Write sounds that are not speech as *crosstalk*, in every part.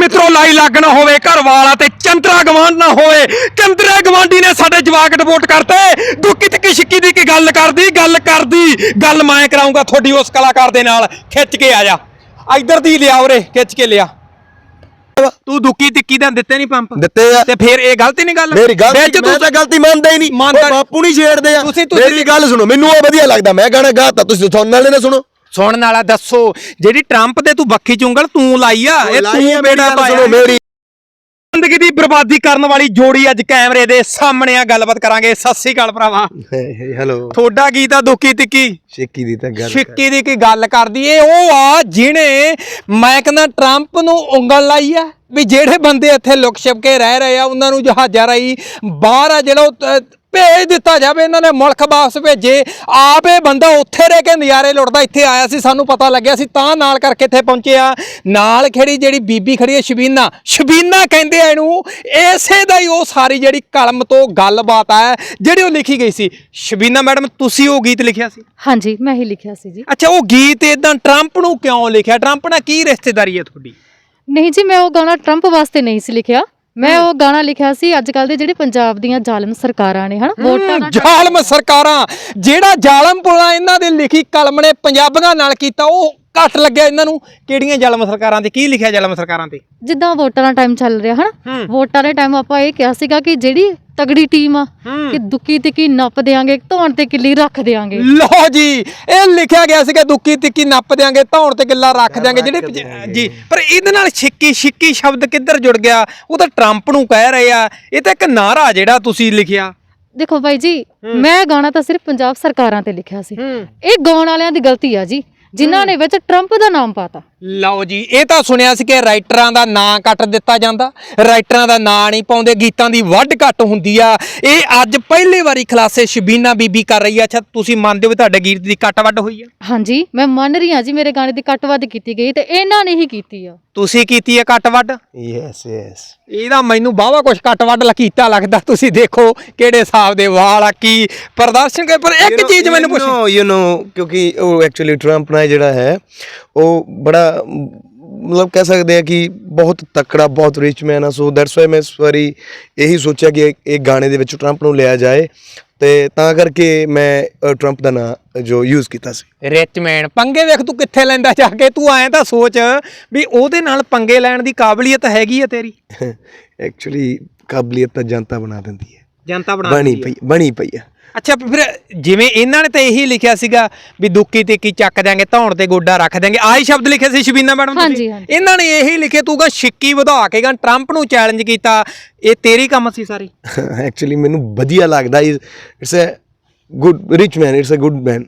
ਮਿੱਤਰੋ ਲਾਈ ਲੱਗਣਾ ਹੋਵੇ ਘਰ ਵਾਲਾ ਤੇ ਚੰਦਰਾ ਗਵਾਂਡ ਨਾ ਹੋਵੇ। ਚੰਦਰਾ ਗਵਾਂਡੀ ਨੇ ਸਾਡੇ ਜਵਾਕ ਡਿਪੋਰਟ ਕਰਤੇ। ਦੁੱਕੀ ਤੱਕੀ ਛਿੱਕੀ ਦੀ ਕੀ ਗੱਲ ਕਰਦੀ ਗੱਲ ਕਰਦੀ। ਗੱਲ ਮੈਂ ਕਰਾਉਂਗਾ ਤੁਹਾਡੀ ਉਸ ਕਲਾਕਾਰ ਦੇ ਨਾਲ। ਖਿੱਚ ਕੇ ਆ ਜਾ। ਇੱਧਰ ਦੀ ਲਿਆ ਉਰੇ ਖਿੱਚ ਕੇ ਲਿਆ। ਤੂੰ ਦੁੱਕੀ ਤਿੱਕੀ ਦਾ ਦਿੱਤੇ ਨਹੀਂ ਪੰਪ। ਦਿੱਤੇ ਆ। ਤੇ ਫਿਰ ਇਹ ਗਲਤੀ ਨਹੀਂ ਗੱਲ? ਮੇਰੀ ਵਿੱਚ ਗਲਤੀ ਮੈਂ ਤੂੰ- ਤਾਂ ਗਲਤੀ ਮੰਨਦਾ ਹੀ ਨਹੀਂ ਬਾਪੂ ਨਹੀਂ ਛੇੜਦੇ ਆ। ਮੇਰੀ ਗੱਲ ਸੁਣੋ ਮੈਨੂੰ ਉਹ ਵਧੀਆ ਲੱਗਦਾ। ਮੈਂ ਗਾਣਾ ਗਾਤਾ ਤੁਸੀਂ ਸੁਣਨ ਵਾਲੇ ਨੇ ਸੁਣੋ। ਸੁਣਨ ਵਾਲਾ ਦੱਸੋ ਜਿਹੜੀ ਟਰੰਪ ਦੇ ਤੂੰ ਬੱਖੀ ਚੁੰਗਲ ਤੂੰ ਲਾਈ ਆ ਇਹ ਤੂੰ ਬੇੜਾ ਪਾਇਆ। ਮੇਰੀ। ਜ਼ਿੰਦਗੀ ਦੀ ਬਰਬਾਦੀ ਕਰਨ ਵਾਲੀ ਜੋੜੀ ਅੱਜ ਕੈਮਰੇ ਦੇ ਸਾਹਮਣੇ ਆ ਗੱਲਬਾਤ ਕਰਾਂਗੇ। ਸਤਿ ਸ੍ਰੀ ਅਕਾਲ ਭਰਾਵਾ। ਹੈਲੋ। ਤੁਹਾਡਾ ਗੀਤ ਆ ਦੁੱਕੀ ਤਿੱਕੀ? ਸ਼ੇਕੀ ਦੀ ਤਾਂ ਗੱਲ ਛਿੱਕੀ ਦੀ ਕੀ ਗੱਲ ਕਰਦੀ ਏ? ਉਹ ਆ ਜਿਹਨੇ ਮੈਂ ਕਹਿੰਦਾ ਟਰੰਪ ਨੂੰ ਉਂਗਲ ਲਾਈ ਆ ਵੀ ਜਿਹੜੇ ਬੰਦੇ ਇੱਥੇ ਲੁਕ ਛਿਪ ਕੇ ਰਹਿ ਰਹੇ ਆ ਉਹਨਾਂ ਨੂੰ ਜਹਾਜ਼ਾਂ ਰਾਹੀਂ ਬਾਹਰ ਆ ਜਿਹੜਾ ਭੇਜ ਦਿੱਤਾ ਜਾਵੇ ਇਹਨਾਂ ਨੇ ਮੁਲਕ ਵਾਪਸ ਭੇਜੇ। ਆਪ ਇਹ ਬੰਦਾ ਉੱਥੇ ਰਹਿ ਕੇ ਨਜ਼ਾਰੇ ਲੁੱਟਦਾ ਇੱਥੇ ਆਇਆ ਸੀ ਸਾਨੂੰ ਪਤਾ ਲੱਗਿਆ ਸੀ ਤਾਂ ਨਾਲ ਕਰਕੇ ਇੱਥੇ ਪਹੁੰਚਿਆ ਨਾਲ ਖੜੀ ਜਿਹੜੀ ਬੀਬੀ ਖੜੀ ਹੈ ਸ਼ਬੀਨਾ। ਸ਼ਬੀਨਾ ਕਹਿੰਦੇ ਆ ਇਹਨੂੰ ਇਸੇ ਦਾ ਹੀ ਉਹ ਸਾਰੀ ਜਿਹੜੀ ਕਲਮ ਤੋਂ ਗੱਲਬਾਤ ਹੈ ਜਿਹੜੀ ਉਹ ਲਿਖੀ ਗਈ ਸੀ। ਸ਼ਬੀਨਾ ਮੈਡਮ ਤੁਸੀਂ ਉਹ ਗੀਤ ਲਿਖਿਆ ਸੀ? ਹਾਂਜੀ ਮੈਂ ਹੀ ਲਿਖਿਆ ਸੀ ਜੀ। ਅੱਛਾ ਉਹ ਗੀਤ ਇਦਾਂ ਟਰੰਪ ਨੂੰ ਕਿਉਂ ਲਿਖਿਆ? ਟਰੰਪ ਨਾਲ ਕੀ ਰਿਸ਼ਤੇਦਾਰੀ ਹੈ ਤੁਹਾਡੀ? ਨਹੀਂ ਜੀ ਮੈਂ ਉਹ ਗਾਣਾ ਟਰੰਪ ਵਾਸਤੇ ਨਹੀਂ ਸੀ ਲਿਖਿਆ। ਮੈਂ ਉਹ ਗਾਣਾ ਲਿਖਿਆ ਸੀ ਅੱਜ ਕੱਲ ਦੇ ਜਿਹੜੇ ਪੰਜਾਬ ਦੀਆਂ ਜ਼ਾਲਮ ਸਰਕਾਰਾਂ ਨੇ ਹਨਾ? ਵੋਟਾਂ ਨਾਲ ਜ਼ਾਲਮ ਸਰਕਾਰਾਂ ਜਿਹੜਾ ਜ਼ਾਲਮ ਪੁਲਾ ਇਹਨਾਂ ਦੇ ਲਿਖੀ ਕਲਮ ਨੇ ਪੰਜਾਬੀਆਂ ਨਾਲ ਕੀਤਾ ਉਹ ਘੱਟ ਲੱਗਿਆ ਇਹਨਾਂ ਨੂੰ ਕਿਹੜੀਆਂ ਜ਼ਾਲਮ ਸਰਕਾਰਾਂ ਤੇ ਕੀ ਲਿਖਿਆ ਜ਼ਾਲਮ ਸਰਕਾਰਾਂ ਤੇ? ਜਿੱਦਾਂ ਵੋਟਾਂ ਦਾ ਟਾਈਮ ਚੱਲ ਰਿਹਾ ਹਨਾ। ਵੋਟਾਂ ਦੇ ਟਾਈਮ ਆਪਾਂ ਇਹ ਕਿਹਾ ਸੀਗਾ ਕਿ ਜਿਹੜੀ ਤਗੜੀ ਟੀਮ ਆ ਹੂੰ। ਕਿ ਦੁੱਕੀ ਤਿੱਕੀ ਨੱਪ ਦੇਾਂਗੇ ਧੌਣ ਤੇ ਕਿੱਲੀ ਰੱਖ ਦੇਾਂਗੇ ਲਓ ਜੀ ਇਹ ਲਿਖਿਆ ਗਿਆ ਸੀਗਾ ਦੁੱਕੀ ਤਿੱਕੀ ਨੱਪ ਦਿਆਂਗੇ ਧੌਣ ਤੇ ਗਿੱਲਾ ਰੱਖ ਦਿਆਂਗੇ ਜਿਹੜੇ ਜੀ ਪਰ ਇਹਦੇ ਨਾਲ ਛਿੱਕੀ ਛਿੱਕੀ ਸ਼ਬਦ ਕਿੱਧਰ ਜੁੜ ਗਿਆ? ਉਹ ਤਾਂ ਟਰੰਪ ਨੂੰ ਕਹਿ ਰਹੇ ਆ। ਇਹ ਤਾਂ ਇੱਕ ਨਾਰਾ ਜਿਹੜਾ ਤੁਸੀਂ ਲਿਖਿਆ। ਦੇਖੋ ਬਾਈ ਜੀ ਮੈਂ ਗਾਣਾ ਤਾਂ ਸਿਰਫ ਪੰਜਾਬ ਸਰਕਾਰਾਂ ਤੇ ਲਿਖਿਆ ਸੀ। ਇਹ ਗਾਉਣ ਵਾਲਿਆਂ ਦੀ ਗਲਤੀ ਆ ਜੀ। ਜਿਨ੍ਹਾਂ ਨੇ ਵਿੱਚ ਟਰੰਪ ਦਾ ਨਾਮ ਪਾਤਾ। ਲਓ ਜੀ ਇਹ ਤਾਂ ਸੁਣਿਆ ਸੀ ਕਿ ਰਾਈਟਰਾਂ ਦਾ ਨਾਂ ਕੱਟ ਦਿੱਤਾ ਜਾਂਦਾ। ਰਾਈਟਰਾਂ ਦਾ ਨਾਂ ਨਹੀਂ ਪਾਉਂਦੇ ਗੀਤਾਂ ਦੀ ਵੱਡ ਘੱਟ ਹੁੰਦੀ ਆ। ਇਹ ਅੱਜ ਪਹਿਲੀ ਵਾਰੀ ਖਲਾਸੇ ਸ਼ਬੀਨਾ ਬੀਬੀ ਕਰ ਰਹੀ ਆ। ਅੱਛਾ ਤੁਸੀਂ ਮੰਨਦੇ ਹੋ ਵੀ ਤੁਹਾਡੇ ਗੀਤ ਦੀ ਕੱਟ ਵੱਡ ਹੋਈ ਆ? ਹਾਂਜੀ ਮੈਂ ਮੰਨ ਰਹੀ ਹਾਂ ਜੀ ਮੇਰੇ ਗਾਣੇ ਦੀ ਕੱਟ ਵੱਧ ਕੀਤੀ ਗਈ ਤੇ ਇਹਨਾਂ ਨੇ ਹੀ ਕੀਤੀ ਆ। ਤੁਸੀਂ ਕੀਤੀ ਆ ਕੱਟ ਵੱਡ ਯੈਸ ਯੈਸ ਇਹਦਾ ਮੈਨੂੰ ਬਾਵਾ ਕੁਛ ਕੱਟ ਵੱਡ ਲਕੀਤਾ ਲੱਗਦਾ ਤੁਸੀਂ ਦੇਖੋ ਕਿਹੜੇ ਹਿਸਾਬ ਦੇ ਵਾਲ ਆ ਕੀ ਪ੍ਰਦਰਸ਼ਨ ਕਰ ਪਰ ਇੱਕ ਚੀਜ਼ ਮੈਨੂੰ ਪੁੱਛ ਯੂ ਨੋ ਕਿਉਂਕਿ ਉਹ ਐਕਚੁਅਲੀ ਟਰੰਪ ਨਾਲ ਜਿਹੜਾ ਹੈ ਉਹ ਬੜਾ ਮਤਲਬ ਕਹਿ ਸਕਦੇ ਆ ਕਿ ਬਹੁਤ ਤਕੜਾ ਬਹੁਤ ਰਿਚ ਮੈਨ ਆ। ਸੋ ਦੈਟਸ ਵਾਈ ਮੈਂ ਇਸ ਵਾਰੀ ਇਹੀ ਸੋਚਿਆ ਕਿ ਇਹ- ਗਾਣੇ ਦੇ ਵਿੱਚ ਟਰੰਪ ਨੂੰ ਲਿਆ ਜਾਏ। ਤੇ ਤਾਂ ਕਰਕੇ ਮੈਂ ਟਰੰਪ ਦਾ ਨਾਂ ਜੋ ਯੂਜ਼ ਕੀਤਾ ਸੀ। ਰਿਚ ਮੈਨ ਪੰਗੇ ਵੇਖ ਤੂੰ ਕਿੱਥੇ ਲੈਂਦਾ ਜਾ ਕੇ? ਤੂੰ ਐਂ ਤਾਂ ਸੋਚ ਵੀ ਉਹਦੇ ਨਾਲ ਪੰਗੇ ਲੈਣ ਦੀ ਕਾਬਲੀਅਤ ਹੈਗੀ ਆ ਤੇਰੀ? *laughs* ਐਕਚੁਅਲੀ ਕਾਬਲੀਅਤ ਤਾਂ ਜਨਤਾ ਬਣਾ ਦਿੰਦੀ ਹੈ। ਜਨਤਾ ਬਣਾ ਬਣੀ। ਪਈ ਬਣੀ ਪਈ ਆ। ਅੱਛਾ ਫਿਰ ਜਿਵੇਂ ਇਹਨਾਂ ਨੇ ਤਾਂ ਇਹੀ ਲਿਖਿਆ ਸੀਗਾ ਵੀ ਦੁੱਕੀ ਤੇ ਕੀ ਚੱਕ ਦਿਆਂਗੇ ਧੌਣ ਤੇ ਗੋਡਾ ਰੱਖ ਦਿਆਂਗੇ ਆਹੀ ਸ਼ਬਦ ਲਿਖੇ ਸੀ ਸ਼ਬੀਨਾ ਮੈਡਮ ਤੁਸੀਂ? ਹਾਂਜੀ, ਹਾਂਜੀ। ਇਹਨਾਂ ਨੇ ਇਹੀ ਲਿਖੇ ਤੂੰ ਛਿੱਕੀ ਵਧਾ ਕੇ ਗਾ ਟਰੰਪ ਨੂੰ ਚੈਲੰਜ ਕੀਤਾ ਇਹ ਤੇਰੀ ਕੰਮ ਸੀ ਸਾਰੇ ਐਕਚੁਅਲੀ *laughs* ਮੈਨੂੰ ਵਧੀਆ ਲੱਗਦਾ it's a good rich man it's a good man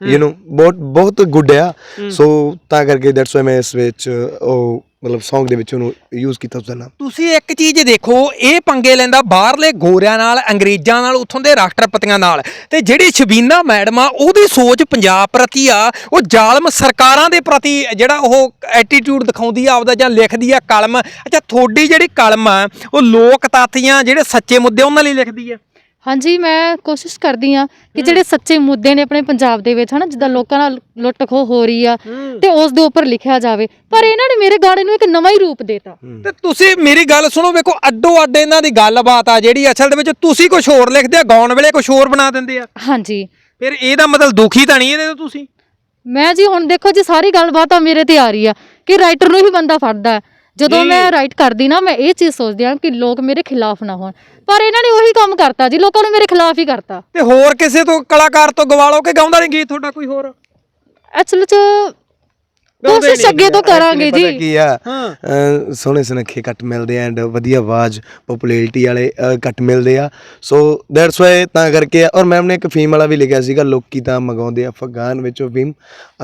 you know ਬਹੁਤ ਬਹੁਤ ਗੁੱਡ ਆ ਸੋ ਤਾਂ ਕਰਕੇ ਦੈਟਸ ਵਾਈ ਮੈਂ ਇਸ ਵਿੱਚ ਉਹ ਮਤਲਬ Song ਦੇ ਵਿੱਚ ਉਹਨੂੰ ਯੂਜ਼ ਕੀਤਾ ਉਸਦਾ ਨਾਮ। ਤੁਸੀਂ ਇੱਕ ਚੀਜ਼ ਦੇਖੋ, ਇਹ ਪੰਗੇ ਲੈਂਦਾ ਬਾਹਰਲੇ ਗੋਰਿਆਂ ਨਾਲ, ਅੰਗਰੇਜ਼ਾਂ ਨਾਲ, ਉੱਥੋਂ ਦੇ ਰਾਸ਼ਟਰਪਤੀਆਂ ਨਾਲ। ਤੇ ਜਿਹੜੀ ਸ਼ਬੀਨਾ ਮੈਡਮ ਆ, ਉਹਦੀ ਸੋਚ ਪੰਜਾਬ ਪ੍ਰਤੀ ਆ, ਉਹ ਜ਼ਾਲਮ ਸਰਕਾਰਾਂ ਦੇ ਪ੍ਰਤੀ ਜਿਹੜਾ ਉਹ ਐਟੀਟਿਊਡ ਦਿਖਾਉਂਦੀ ਆ, ਆਪਦਾ ਜਾਂ ਲਿਖਦੀ ਆ ਕਲਮ। ਅੱਛਾ, ਤੁਹਾਡੀ ਜਿਹੜੀ ਕਲਮ ਆ, ਉਹ ਲੋਕ ਤੱਥੀਆਂ ਜਿਹੜੇ ਸੱਚੇ ਮੁੱਦੇ ਉਹਨਾਂ ਲਈ ਲਿਖਦੀ ਆ। ਹਾਂਜੀ ਮੈਂ ਕੋਸ਼ਿਸ਼ ਕਰਦੀ ਆ ਕਿ ਜਿਹੜੇ ਸੱਚੇ ਮੁੱਦੇ ਨੇ ਆਪਣੇ ਪੰਜਾਬ ਦੇ ਵਿੱਚ ਹਨਾ ਜਿੱਦਾਂ ਲੋਕਾਂ ਨਾਲ ਲੁੱਟ ਖੋਹ ਹੋ ਰਹੀ ਆ ਤੇ ਉਸ ਦੇ ਉੱਪਰ ਲਿਖਿਆ ਜਾਵੇ ਪਰ ਇਹਨਾਂ ਨੇ ਮੇਰੇ ਗਾਣੇ ਨੂੰ ਇੱਕ ਨਵਾਂ ਹੀ ਰੂਪ ਦੇਤਾ। ਤੇ ਤੁਸੀਂ ਮੇਰੀ ਗੱਲ ਸੁਣੋ ਵੇਖੋ ਅੱਡੋ ਅੱਡ ਇਹਨਾਂ ਦੀ ਗੱਲਬਾਤ ਆ ਜਿਹੜੀ ਅਸਲ ਦੇ ਵਿੱਚ ਤੁਸੀਂ ਕੁਝ ਹੋਰ ਲਿਖਦੇ ਆ ਗਾਉਣ ਵੇਲੇ ਕੁਝ ਹੋਰ ਬਣਾ ਦਿੰਦੇ ਆ। ਹਾਂਜੀ। ਫਿਰ ਇਹਦਾ ਮਤਲਬ ਦੁਖੀ ਤਾਂ ਨਹੀਂ ਇਹਦੇ ਤੋਂ ਤੁਸੀਂ? ਮੈਂ ਜੀ ਹੁਣ ਦੇਖੋ ਜੀ ਸਾਰੀ ਗੱਲਬਾਤ ਆ ਮੇਰੇ ਤੇ ਆ ਰਹੀ ਆ ਕਿ ਰਾਈਟਰ ਨੂੰ ਹੀ ਬੰਦਾ ਫੜਦਾ ਹੈ। ਜਦੋਂ। ਮੈਂ ਰਾਈਟ ਕਰਦੀ ਨਾ ਮੈਂ ਇਹ ਚੀਜ਼ ਸੋਚਦੀ ਆ ਕਿ ਲੋਕ ਮੇਰੇ ਖਿਲਾਫ ਨਾ ਹੋਣ। ਪਰ ਇਹਨਾਂ ਨੇ ਉਹੀ ਕੰਮ ਕਰਤਾ ਜੀ ਲੋਕਾਂ ਨੂੰ ਮੇਰੇ ਖਿਲਾਫ ਹੀ ਕਰਤਾ। ਤੇ ਹੋਰ ਕਿਸੇ ਤੋਂ ਕਲਾਕਾਰ ਤੋਂ ਗਵਾ ਲਓ ਕਿ ਗਾਉਂਦਾ ਨਹੀਂ ਗੀਤ ਤੁਹਾਡਾ ਕੋਈ ਹੋਰ? ਐਕਚੁਅਲੀ ਚ ਕੋਸ਼ਿਸ਼ ਅੱਗੇ ਤੋਂ ਕਰਾਂਗੇ ਜੀ। ਕੀ ਆ। ਸੋਹਣੇ ਸੁਨੱਖੇ ਕੱਟ ਮਿਲਦੇ ਐਂਡ ਵਧੀਆ ਆਵਾਜ਼ ਪਪੂਲੈਰਿਟੀ ਵਾਲੇ ਕੱਟ ਮਿਲਦੇ ਆ। ਸੋ ਦੈਟਸ ਵਾਈ ਤਾਂ ਕਰਕੇ ਆ। ਔਰ ਮੈਮ ਨੇ ਇੱਕ ਫੀਮ ਵਾਲਾ ਵੀ ਲਿਖਿਆ ਸੀਗਾ ਲੋਕੀ ਤਾਂ ਮੰਗਾਉਂਦੇ ਆ ਅਫਗਾਨ ਵਿੱਚੋਂ ਫੀਮ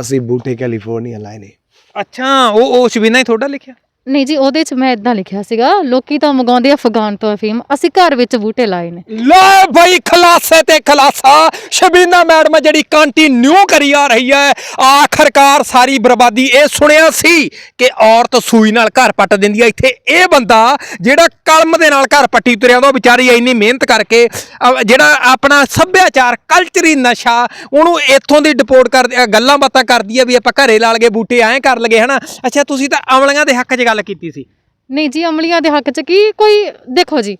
ਅਸੀਂ ਬੂਟੇ ਕੈਲੀਫੋਰਨੀਆ ਲਾਏ ਨੇ। ਅੱਛਾ ਉਹ ਉਹ ਸ਼ਬੀਨਾ ਹੀ ਤੁਹਾਡਾ ਲਿਖਿਆ? ਨਹੀਂ ਜੀ, ਉਹਦੇ ਚ ਮੈਂ ਇਦਾਂ ਲਿਖਿਆ ਸੀਗਾ, ਲੋਕੀ ਤਾਂ ਮੰਗਾਉਂਦੇ ਆ ਅਫਗਾਨ ਤੋਂ ਅਫੀਮ ਅਸੀਂ ਘਰ ਵਿੱਚ ਬੂਟੇ ਲਾਏ ਨੇ। ਲੈ ਬਈ, ਖਲਾਸੇ ਤੇ ਖਲਾਸਾ। ਸ਼ਬੀਨਾ ਮੈਡਮ ਜਿਹੜੀ ਕੰਟੀਨਿਊ ਕਰੀ ਆ ਰਹੀ ਹੈ, ਆਖਰਕਾਰ ਸਾਰੀ ਬਰਬਾਦੀ ਇਹ ਸੁਣਿਆ ਸੀ ਕਿ ਔਰਤ ਸੂਈ ਨਾਲ ਘਰ ਪੱਟ ਦਿੰਦੀ ਹੈ ਇੱਥੇ ਇਹ ਬੰਦਾ ਜਿਹੜਾ ਕਲਮ ਦੇ ਨਾਲ ਘਰ ਪੱਟੀ ਤੁਰਿਆ ਉਹਦਾ ਵਿਚਾਰੀ ਇੰਨੀ ਮਿਹਨਤ ਕਰਕੇ, ਅਹ, ਜਿਹੜਾ ਆਪਣਾ ਸੱਭਿਆਚਾਰ ਕਲਚਰੀ ਨਸ਼ਾ, ਉਹਨੂੰ ਇੱਥੋਂ ਦੀ ਡਿਪੋਰਟ ਕਰ ਗੱਲਾਂ ਬਾਤਾਂ ਕਰਦੀ ਹੈ ਵੀ ਆਪਾਂ ਘਰੇ ਲਾ ਲਗੇ ਬੂਟੇ ਐਂ ਕਰ ਲਗੇ, ਹਨਾ? ਅੱਛਾ, ਤੁਸੀਂ ਤਾਂ ਅਮਲੀਆਂ ਦੇ ਹੱਕ 'ਚ ਗੱਲ ਕੀਤੀ ਸੀ? ਨਹੀਂ ਜੀ ਅਮਲੀਆਂ ਦੇ ਹੱਕ 'ਚ ਕੀ? ਕੋਈ ਦੇਖੋ ਜੀ